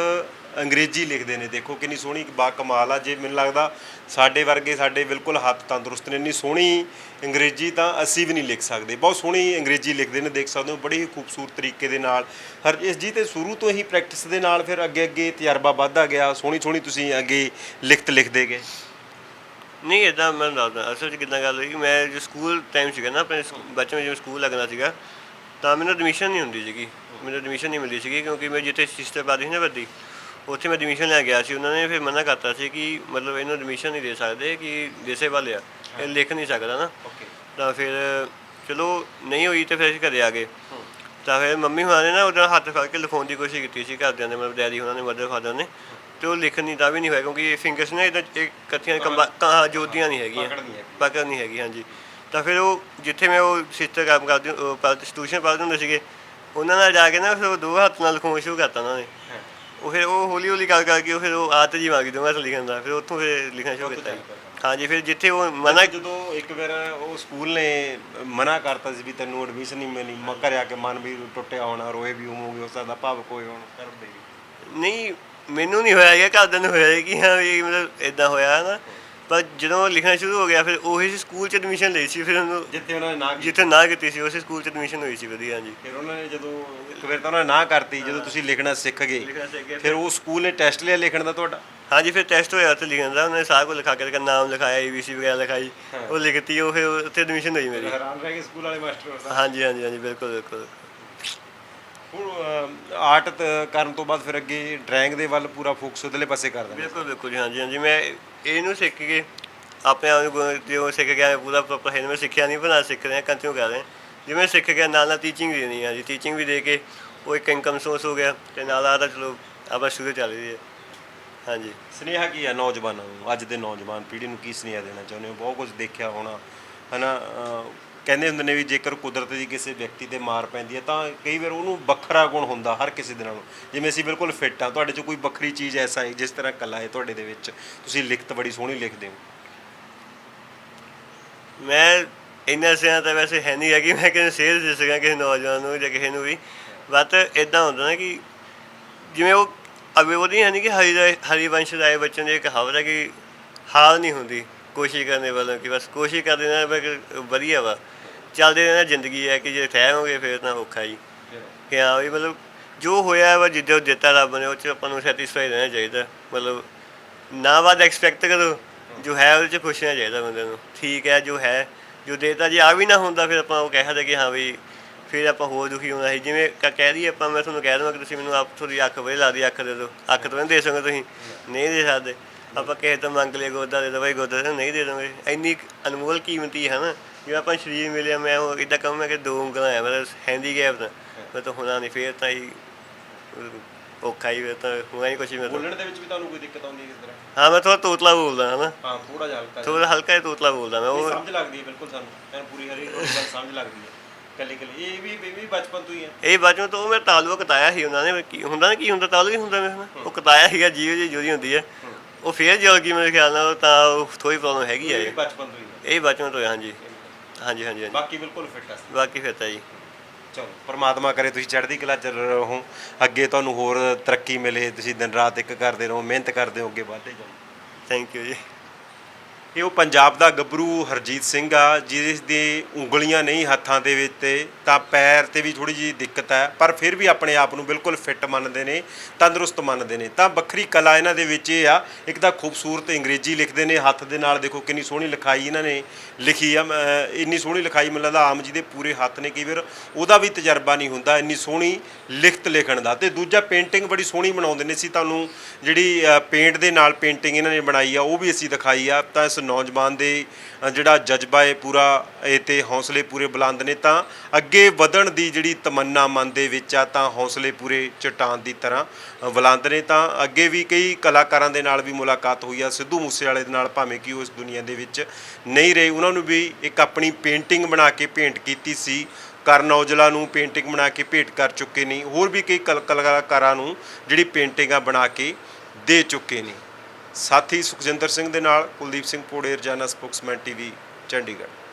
ਅੰਗਰੇਜ਼ੀ ਲਿਖਦੇ ਨੇ, ਦੇਖੋ ਕਿੰਨੀ ਸੋਹਣੀ ਬਾ ਕਮਾਲ ਆ, ਜੇ ਮੈਨੂੰ ਲੱਗਦਾ ਸਾਡੇ ਵਰਗੇ ਸਾਡੇ ਬਿਲਕੁਲ ਹੱਥ ਤੰਦਰੁਸਤ ਨੇ, ਇੰਨੀ ਸੋਹਣੀ ਅੰਗਰੇਜ਼ੀ ਤਾਂ ਅਸੀਂ ਵੀ ਨਹੀਂ ਲਿਖ ਸਕਦੇ। ਬਹੁਤ ਸੋਹਣੀ ਅੰਗਰੇਜ਼ੀ ਲਿਖਦੇ ਨੇ, ਦੇਖ ਸਕਦੇ ਹੋ, ਬੜੀ ਹੀ ਖੂਬਸੂਰਤ ਤਰੀਕੇ ਦੇ ਨਾਲ। ਹਰ ਇਸ ਜੀ ਤੇ ਸ਼ੁਰੂ ਤੋਂ ਹੀ ਪ੍ਰੈਕਟਿਸ ਦੇ ਨਾਲ ਫਿਰ ਅੱਗੇ ਅੱਗੇ ਤਜਰਬਾ ਵੱਧਦਾ ਗਿਆ, ਸੋਹਣੀ ਸੋਹਣੀ ਤੁਸੀਂ ਅੱਗੇ ਲਿਖਤ ਲਿਖਦੇ ਗਏ। ਨਹੀਂ ਇਦਾਂ ਮੈਂ ਦੱਸਦਾ, ਅਸਲ 'ਚ ਕਿੱਦਾਂ ਗੱਲ ਹੋਈ ਮੈਂ ਜੋ ਸਕੂਲ ਟਾਈਮ ਸੀਗਾ ਨਾ, ਆਪਣੇ ਬਚਪਨ ਬੱਚੇ ਜਿਵੇਂ ਸਕੂਲ ਲੱਗਣਾ ਸੀਗਾ, ਤਾਂ ਮੈਨੂੰ ਐਡਮਿਸ਼ਨ ਨਹੀਂ ਹੁੰਦੀ ਸੀਗੀ। ਮੈਨੂੰ ਐਡਮਿਸ਼ਨ ਨਹੀਂ ਮਿਲਦੀ ਸੀਗੀ ਕਿਉਂਕਿ ਮੈਂ ਜਿੱਥੇ ਸਿਸਟਰ ਪਾਦੀ ਸੀ ਨਾ ਵੱਡੀ ਉੱਥੇ ਮੈਂ ਐਡਮਿਸ਼ਨ ਲੈ ਗਿਆ ਸੀ ਉਹਨਾਂ ਨੇ ਫਿਰ ਮਨਾ ਕਰਤਾ ਸੀ ਕਿ ਮਤਲਬ ਇਹਨੂੰ ਐਡਮਿਸ਼ਨ ਨਹੀਂ ਦੇ ਸਕਦੇ ਕਿ ਦੇਸੇ ਵਾਲੇ ਆ। ਇਹ ਲਿਖ ਨਹੀਂ ਸਕਦਾ ਨਾ। ਓਕੇ ਤਾਂ ਫਿਰ ਚਲੋ ਨਹੀਂ ਹੋਈ ਤੇ ਫਿਰ ਅਸੀਂ ਘਰੇ ਆ ਗਏ। ਤਾਂ ਫਿਰ ਮੰਮੀ ਹੁਣਾਂ ਨੇ ਨਾ ਉਹਦਾ ਹੱਥ ਫੜ ਕੇ ਲਿਖਾਉਣ ਦੀ ਕੋਸ਼ਿਸ਼ ਕੀਤੀ ਸੀ ਘਰਦਿਆਂ ਨੇ ਮਤਲਬ ਡੈਡੀ ਹੁਣਾਂ ਨੇ ਮਦਰ ਫਾਦਰ ਨੇ। ਤੇ ਉਹ ਲਿਖਣ ਤਾਂ ਵੀ ਨਹੀਂ ਹੋਇਆ ਕਿਉਂਕਿ ਇਹ ਫਿੰਗਰਸ ਨੇ ਇਹਦਾ ਇਹ ਇਕੱਠੀਆਂ ਕੰਬਾ ਕਾਂ ਜੋਦੀਆਂ ਨਹੀਂ ਹੈਗੀਆਂ। ਪਕੜ ਨਹੀਂ ਹੈਗੀ। ਪਕੜ ਨਹੀਂ ਹੈਗੀ ਹਾਂਜੀ। ਤਾਂ ਫਿਰ ਉਹ ਜਿੱਥੇ ਮੈਂ ਉਹ ਸਿਸਟਰ ਕੰਮ ਕਰਦੀ ਟਿਊਸ਼ਨ ਪੜ੍ਹਦੇ ਹੁੰਦੇ ਸੀਗੇ ਉਹਨਾਂ ਨਾਲ ਜਾ ਕੇ ਨਾ ਫਿਰ ਉਹ ਦੋ ਹੱਥ ਨਾਲ ਲਿਖਾਉਣਾ ਸ਼ੁਰੂ ਕਰਤਾ ਉਹਨਾਂ ਨੇ। ਉਹ ਫਿਰ ਉਹ ਹੌਲੀ ਹੌਲੀ ਕਰ ਕਰਕੇ ਉਹ ਫਿਰ ਉਹ ਆਦਤ ਜੀ ਆ ਗਈ ਦੋਵਾਂ ਤੋਂ ਲਿਖਣ ਦਾ ਫਿਰ ਉੱਥੋਂ ਫਿਰ ਲਿਖਣਾ ਸ਼ੁਰੂ ਕੀਤਾ। ਜੀ। ਹਾਂਜੀ ਫਿਰ ਜਿੱਥੇ ਉਹ ਮਨਾ ਜਦੋਂ ਇੱਕ ਵਾਰ ਉਹ ਸਕੂਲ ਨੇ ਮਨਾ ਕਰਤਾ ਸੀ ਵੀ ਤੈਨੂੰ ਐਡਮਿਸ਼ਨ ਨਹੀਂ ਮਿਲਣੀ ਮੈਂ ਘਰੇ ਆ ਕੇ ਮਨ ਵੀ ਟੁੱਟਿਆ ਹੋਣਾ ਰੋਏ ਵੀ ਹੋਵੋਗੇ ਉਸ ਦਾ ਭਾਵ ਕੋਈ ਹੋਣ ਕਰਦੇ ਨਹੀਂ ਮੈਨੂੰ ਨਹੀਂ ਹੋਇਆ ਇਹ ਘਰਦਿਆਂ ਨੂੰ ਹੋਇਆ ਕਿ ਹਾਂ ਵੀ ਮਤਲਬ ਇਦਾਂ ਹੋਇਆ ਨਾ। ਪਰ ਜਦੋਂ ਲਿਖਣਾ ਸ਼ੁਰੂ ਹੋ ਗਿਆ ਫਿਰ ਉਹੀ ਸਕੂਲ ਚ ਐਡਮਿਸ਼ਨ ਲਈ ਸੀ ਫਿਰ ਉਹਨੂੰ ਜਿੱਥੇ ਉਹਨਾਂ ਨੇ ਨਾ ਕੀਤੀ। ਜਿੱਥੇ ਨਾ ਕੀਤੀ ਸੀ ਉਸੇ ਸਕੂਲ ਚ ਐਡਮਿਸ਼ਨ ਹੋਈ ਸੀ ਵਧੀਆ ਹਾਂਜੀ। ਫਿਰ ਉਹਨਾਂ ਨੇ ਜਦੋਂ ਇੱਕ ਵਾਰ ਤਾਂ ਉਹਨਾਂ ਨੇ ਨਾ ਕਰਤੀ ਜਦੋਂ ਤੁਸੀਂ ਲਿਖਣਾ ਸਿੱਖ ਗਏ ਫਿਰ ਉਹ ਸਕੂਲ ਨੇ ਟੈਸਟ ਲਿਆ ਲਿਖਣ ਦਾ ਤੁਹਾਡਾ? ਹਾਂਜੀ ਫਿਰ ਟੈਸਟ ਹੋਇਆ ਉੱਥੇ ਲਿਖਣ ਦਾ ਉਹਨੇ ਸਾਰਾ ਕੁਝ ਲਿਖਾ ਕੇ ਤੇ ਨਾਮ ਲਿਖਾਇਆ ਏਬੀਸੀ ਵਗੈਰਾ ਲਿਖਾਈ ਉਹ ਲਿਖਤੀ ਉਹ ਫਿਰ ਉੱਥੇ ਐਡਮਿਸ਼ਨ ਹੋਈ ਮੇਰੀ। ਹੈਰਾਨ ਰਹਿ ਗਏ ਸਕੂਲ ਵਾਲੇ ਮਾਸਟਰ ਹਾਂਜੀ ਹਾਂਜੀ ਹਾਂਜੀ ਬਿਲਕੁਲ ਬਿਲਕੁਲ। ਹੁਣ ਆਰਟ ਕਰਨ ਤੋਂ ਬਾਅਦ ਫਿਰ ਅੱਗੇ ਡਰਾਇੰਗ ਦੇ ਵੱਲ ਪੂਰਾ ਫੋਕਸ ਉਧਰਲੇ ਪਾਸੇ ਕਰ ਦਿੰਦੇ। ਬਿਲਕੁਲ ਬਿਲਕੁਲ ਜੀ ਹਾਂਜੀ ਹਾਂਜੀ ਮੈਂ ਇਹਨੂੰ ਸਿੱਖ ਕੇ, ਆਪਣੇ ਆਪ ਨੂੰ ਗੁਣ- ਜੋ ਸਿੱਖ ਗਿਆ ਪੂਰਾ ਪ੍ਰੋਪਰ ਹੈ ਮੈਂ ਸਿੱਖਿਆ ਨਹੀਂ, ਬਣਾ ਸਿੱਖ ਰਿਹਾ ਕੰਟੀਨਿਊ ਕਰ ਰਿਹਾ। ਜਿਵੇਂ ਸਿੱਖ ਗਿਆ, ਨਾਲ ਨਾਲ ਟੀਚਿੰਗ ਵੀ ਦੇਣੀ ਆ ਜੀ। ਟੀਚਿੰਗ ਵੀ ਦੇ ਕੇ ਉਹ ਇੱਕ ਇਨਕਮ ਸੋਰਸ ਹੋ ਗਿਆ, ਤੇ ਨਾਲ ਆ ਤਾਂ ਚਲੋ, ਆਪਾਂ ਸ਼ੁਰੂ ਚੱਲ ਰਹੀ ਹੈ। ਹਾਂਜੀ। ਸੁਨੇਹਾ ਕੀ ਆ ਨੌਜਵਾਨਾਂ ਨੂੰ, ਅੱਜ ਦੇ ਨੌਜਵਾਨ ਪੀੜ੍ਹੀ ਨੂੰ ਕੀ ਸੁਨੇਹਾ ਦੇਣਾ ਚਾਹੁੰਦੇ ਹੋ? ਬਹੁਤ ਕੁਝ ਦੇਖਿਆ ਹੋਣਾ, ਹਨਾ? ਅਹ ਕਹਿੰਦੇ ਹੁੰਦੇ ਨੇ ਵੀ ਜੇਕਰ ਕੁਦਰਤ ਦੀ ਕਿਸੇ ਵਿਅਕਤੀ ਤੇ ਮਾਰ ਪੈਂਦੀ ਹੈ ਤਾਂ ਕਈ ਵਾਰ ਉਹਨੂੰ ਵੱਖਰਾ ਗੁਣ ਹੁੰਦਾ ਹਰ ਕਿਸੇ ਦੇ ਨਾਲੋਂ। ਜਿਵੇਂ ਅਸੀਂ ਬਿਲਕੁਲ ਫਿੱਟ ਆ ਤੁਹਾਡੇ 'ਚ ਕੋਈ ਵੱਖਰੀ ਚੀਜ਼ ਐਸਾ ਹੈ, ਜਿਸ ਤਰ੍ਹਾਂ ਕਲਾ ਹੈ ਤੁਹਾਡੇ ਦੇ ਵਿੱਚ, ਤੁਸੀਂ ਲਿਖਤ ਬੜੀ ਸੋਹਣੀ ਲਿਖਦੇ ਹੋ। ਮੈਂ ਇੰਨਾ ਸਿਆਣਾ ਤਾਂ ਵੈਸੇ ਹੈ ਨਹੀਂ ਹੈ ਕਿ ਮੈਂ ਕਿਸੇ ਸੇਧ ਦੇ ਸਕਾਂ ਕਿਸੇ ਨੌਜਵਾਨ ਨੂੰ ਜਾਂ ਕਿਸੇ ਨੂੰ ਵੀ। ਬਟ ਇਦਾਂ ਹੁੰਦਾ ਨਾ ਕਿ ਜਿਵੇਂ ਉਹ ਅਵੇ ਉਹਦੀ ਹੈ ਨਹੀਂ ਕਿ ਹਰੀ ਰਾਏ ਹਰੀ ਰਾਏ ਬੱਚਨ ਦੀ ਕਹਾਵਤ ਹੈ ਕਿ ਹਾਰ ਨਹੀਂ ਹੁੰਦੀ। ਕੋਸ਼ਿਸ਼ ਕਰਨੇ ਵਾਲੋਂ ਕਿ ਬਸ ਕੋਸ਼ਿਸ਼ ਕਰਦੇ ਰਹਿਣਾ ਬਸ ਵਧੀਆ ਵਾ। ਚੱਲਦੇ ਰਹਿਣਾ ਜ਼ਿੰਦਗੀ ਹੈ ਕਿ ਜੇ ਠਹਿਰੋਗੇ ਫਿਰ ਤਾਂ ਔਖਾ ਜੀ। ਕਿ ਹਾਂ ਵੀ ਮਤਲਬ ਜੋ ਹੋਇਆ ਵਾ ਜਿੱਦਾਂ ਦਿੱਤਾ ਰੱਬ ਨੇ, ਉਹ ਚ ਆਪਾਂ ਨੂੰ ਸੈਟੀਸਫਾਈ ਰਹਿਣਾ ਚਾਹੀਦਾ। ਮਤਲਬ ਨਾ ਬਾਅਦ ਐਕਸਪੈਕਟ ਕਰੋ, ਜੋ ਹੈ ਉਹਦੇ ਚ ਖੁਸ਼ ਰਹਿਣਾ ਚਾਹੀਦਾ ਬੰਦੇ ਨੂੰ। ਠੀਕ ਹੈ, ਜੋ ਹੈ, ਜੋ ਦੇਤਾ ਜੇ ਆ ਵੀ ਨਾ ਹੁੰਦਾ, ਫਿਰ ਆਪਾਂ ਉਹ ਕਹਿ ਸਕਦੇ ਕਿ ਹਾਂ ਵੀ ਫਿਰ ਆਪਾਂ ਹੋਰ ਦੁਖੀ ਹੋਣਾ ਸੀ। ਜਿਵੇਂ ਕ- ਕਹਿ ਦਈਏ ਆਪਾਂ, ਮੈਂ ਤੁਹਾਨੂੰ ਕਹਿ ਦਵਾਂ ਕਿ ਤੁਸੀਂ ਮੈਨੂੰ ਆਪ ਤੁਹਾਡੀ ਅੱਖ ਵੇ ਲਾ ਦੀ, ਅੱਖ ਦੇ ਦਿਓ। ਅੱਖ ਤਾਂ ਨਹੀਂ ਦੇ ਸਕਦੇ ਤੁਸੀਂ। ਨਹੀਂ ਦੇ ਸਕਦੇ। ਆਪਾਂ ਕਿਸੇ ਤੋਂ ਮੰਗ ਲਿਆ ਗੋਦਾ ਦੇ ਦੋ ਗੋਦਾ ਦੇ ਨਹੀਂ ਦੇ ਦੋਗੇ। ਇੰਨੀ ਅਨਮੋਲ ਕੀਮਤੀ ਹੈ ਨਾ ਜਿਵੇਂ ਆਪਾਂ ਸਰੀਰ ਮਿਲਿਆ ਮੈਂ ਉਹ ਇਦਾਂ ਕਹਾਂ ਮੈਂ ਕਿ ਦੋ ਉਂਗਲਾਂ ਹੈ ਮਤਲਬ ਹੈਂਡੀਕੈਪ ਤਾਂ। ਮੈਂ ਤਾਂ ਹੋਣਾ ਨਹੀਂ ਫੇਰ ਤਾਂ ਹੀ ਔਖਾ ਹੀ ਤਾਂ ਹੋਣਾ ਹੀ ਕੁਛ ਮਤਲਬ। ਬੋਲਣ ਦੇ ਵਿੱਚ ਵੀ ਤੁਹਾਨੂੰ ਕੋਈ ਦਿੱਕਤ ਆਉਂਦੀ ਹੈ ਕਿਸ ਤਰ੍ਹਾਂ? ਹਾਂ ਮੈਂ ਥੋੜਾ ਤੋਤਲਾ ਬੋਲਦਾ ਹਾਂ ਨਾ। ਹਾਂ ਥੋੜਾ ਜਿਹਾ ਹਲਕਾ ਥੋੜਾ ਹਲਕਾ ਜਿਹਾ ਤੋਤਲਾ ਬੋਲਦਾ ਮੈਂ ਉਹ ਸਮਝ ਲੱਗਦੀ ਹੈ ਬਿਲਕੁਲ ਸਾਨੂੰ। ਐਨ ਪੂਰੀ ਹਰੀ ਗੱਲ ਸਮਝ ਲੱਗਦੀ ਹੈ ਕੱਲੀ ਕੱਲੀ ਇਹ ਵੀ ਵੀ ਬਚਪਨ ਤੋਂ ਹੀ ਹੈ। ਇਹ ਬਾਜੂ ਤੋਂ ਮੈਂ ਤਾਲੂ ਕਤਾਇਆ ਸੀ ਉਹਨਾਂ ਨੇ ਕੀ ਹੁੰਦਾ ਨਾ ਕੀ ਹੁੰਦਾ ਤਾਲੂ ਹੀ ਹੁੰਦਾ ਨਾਲ ਉਹ ਕਤਾਇਆ ਸੀਗਾ ਜੀਵ ਜੀ ਜੁੜੀ ਹੁੰਦੀ ਹੈ। ਉਹ ਫੇਰ ਜਲ ਗਈ ਮੇਰੇ ਖਿਆਲ ਨਾਲ ਤਾਂ ਉਹ ਥੋੜੀ ਪ੍ਰੋਬਲਮ ਹੈਗੀ ਆ ਇਹ ਬਚਪਨ ਤੋਂ ਹੀ ਹੈ ਇਹ ਬਚਪਨ ਤੋਂ ਹੈ, ਹਾਂਜੀ। ਹਾਂਜੀ ਹਾਂਜੀ ਹਾਂਜੀ। ਬਾਕੀ ਬਿਲਕੁਲ ਫਿੱਟ ਹੈ ਬਾਕੀ ਫਿਰ ਤਾਂ ਜੀ। ਚਲੋ ਪਰਮਾਤਮਾ ਕਰੇ ਤੁਸੀਂ ਚੜ੍ਹਦੀ ਕਲਾ ਚ ਰਹੋ। ਅੱਗੇ ਤੁਹਾਨੂੰ ਹੋਰ ਤਰੱਕੀ ਮਿਲੇ ਤੁਸੀਂ ਦਿਨ ਰਾਤ ਇੱਕ ਕਰਦੇ ਰਹੋ ਮਿਹਨਤ ਕਰਦੇ ਹੋ ਅੱਗੇ ਵਧਦੇ ਜਾਓ। ਥੈਂਕ ਯੂ ਜੀ। ਇਹ ਉਹ ਪੰਜਾਬ ਦਾ ਗੱਭਰੂ ਹਰਜੀਤ ਸਿੰਘ ਆ, ਜਿਸ ਦੀ ਉਂਗਲੀਆਂ ਨਹੀਂ ਹੱਥਾਂ ਦੇ ਵਿੱਚ ਤੇ ਤਾਂ ਪੈਰ ਤੇ ਵੀ ਥੋੜੀ ਜਿਹੀ ਦਿੱਕਤ ਹੈ, ਪਰ ਫਿਰ ਵੀ ਆਪਣੇ ਆਪ ਨੂੰ ਬਿਲਕੁਲ ਫਿੱਟ ਮੰਨਦੇ ਨੇ, ਤੰਦਰੁਸਤ ਮੰਨਦੇ ਨੇ। ਤਾਂ ਵੱਖਰੀ ਕਲਾ ਇਹਨਾਂ ਦੇ ਵਿੱਚ ਇਹ ਆ, ਇੱਕ ਤਾਂ ਖੂਬਸੂਰਤ ਅੰਗਰੇਜ਼ੀ ਲਿਖਦੇ ਨੇ, ਹੱਥ ਦੇ ਨਾਲ ਦੇਖੋ ਕਿੰਨੀ ਸੋਹਣੀ ਲਿਖਾਈ ਇਹਨਾਂ ਨੇ ਲਿਖੀ ਆ, ਮੈਂ- ਇੰਨੀ ਸੋਹਣੀ ਲਿਖਾਈ ਮੈਨੂੰ ਲੱਗਦਾ ਆਮ ਜੀ ਦੇ ਪੂਰੇ ਹੱਥ ਨੇ, ਕਈ ਵਾਰ ਉਹਦਾ ਵੀ ਤਜਰਬਾ ਨਹੀਂ ਹੁੰਦਾ, ਇੰਨੀ ਸੋਹਣੀ ਲਿਖਤ ਲਿਖਣ ਦਾ। ਤੇ ਦੂਜਾ ਪੇਂਟਿੰਗ ਬੜੀ ਸੋਹਣੀ ਬਣਾਉਂਦੇ ਨੇ ਸੀ, ਤੁਹਾਨੂੰ ਜਿਹੜੀ ਪੇਂਟ ਦੇ ਨਾਲ ਪੇਂਟਿੰਗ ਇਹਨਾਂ ਨੇ ਬਣਾਈ ਆ, ਉਹ ਵੀ ਅਸੀਂ ਦਿਖਾਈ ਆ, ਤਾਂ ਇਸ ਨੌਜਵਾਨ ਦੇ ਜਿਹੜਾ ਜਜ਼ਬਾ ਹੈ ਪੂਰਾ, ਇਹ ਤੇ ਹੌਸਲੇ ਪੂਰੇ ਬੁਲੰਦ ਨੇ, ਤਾਂ ਅੱਗੇ ਵਧਣ ਦੀ ਜਿਹੜੀ ਤਮੰਨਾ ਮਨ ਦੇ ਵਿੱਚ ਆ, ਤਾਂ ਹੌਸਲੇ ਪੂਰੇ ਚਟਾਨ ਦੀ ਤਰ੍ਹਾਂ ਬੁਲੰਦ ਨੇ, ਤਾਂ ਅੱਗੇ ਵੀ ਕਈ ਕਲਾਕਾਰਾਂ ਦੇ ਨਾਲ ਵੀ ਮੁਲਾਕਾਤ ਹੋਈ ਆ, ਸਿੱਧੂ ਮੂਸੇਵਾਲੇ ਦੇ ਨਾਲ ਭਾਵੇਂ ਕਿ ਉਹ ਇਸ ਦੁਨੀਆ ਦੇ ਵਿੱਚ ਨਹੀਂ ਰਹੇ, ਉਹਨਾਂ ਨੂੰ ਵੀ ਇੱਕ ਆਪਣੀ ਪੇਂਟਿੰਗ ਬਣਾ ਕੇ ਭੇਂਟ ਕੀਤੀ ਸੀ, ਕਰਨ ਔਜਲਾ ਨੂੰ ਪੇਂਟਿੰਗ ਬਣਾ ਕੇ ਭੇਟ ਕਰ ਚੁੱਕੇ ਨੇ, ਹੋਰ ਵੀ ਕਈ ਕਲ- ਕਲਾਕਾਰਾਂ ਨੂੰ ਜਿਹੜੀ ਪੇਂਟਿੰਗਾਂ ਬਣਾ ਕੇ ਦੇ ਚੁੱਕੇ ਨੇ। ਸਾਥੀ ਸੁਖਜਿੰਦਰ ਸਿੰਘ ਦੇ ਨਾਲ ਕੁਲਦੀਪ ਸਿੰਘ ਪੋੜੇ ਰਜਾਨਾ ਸਪੋਕਸਮੈਨ ਟੀਵੀ ਚੰਡੀਗੜ੍ਹ।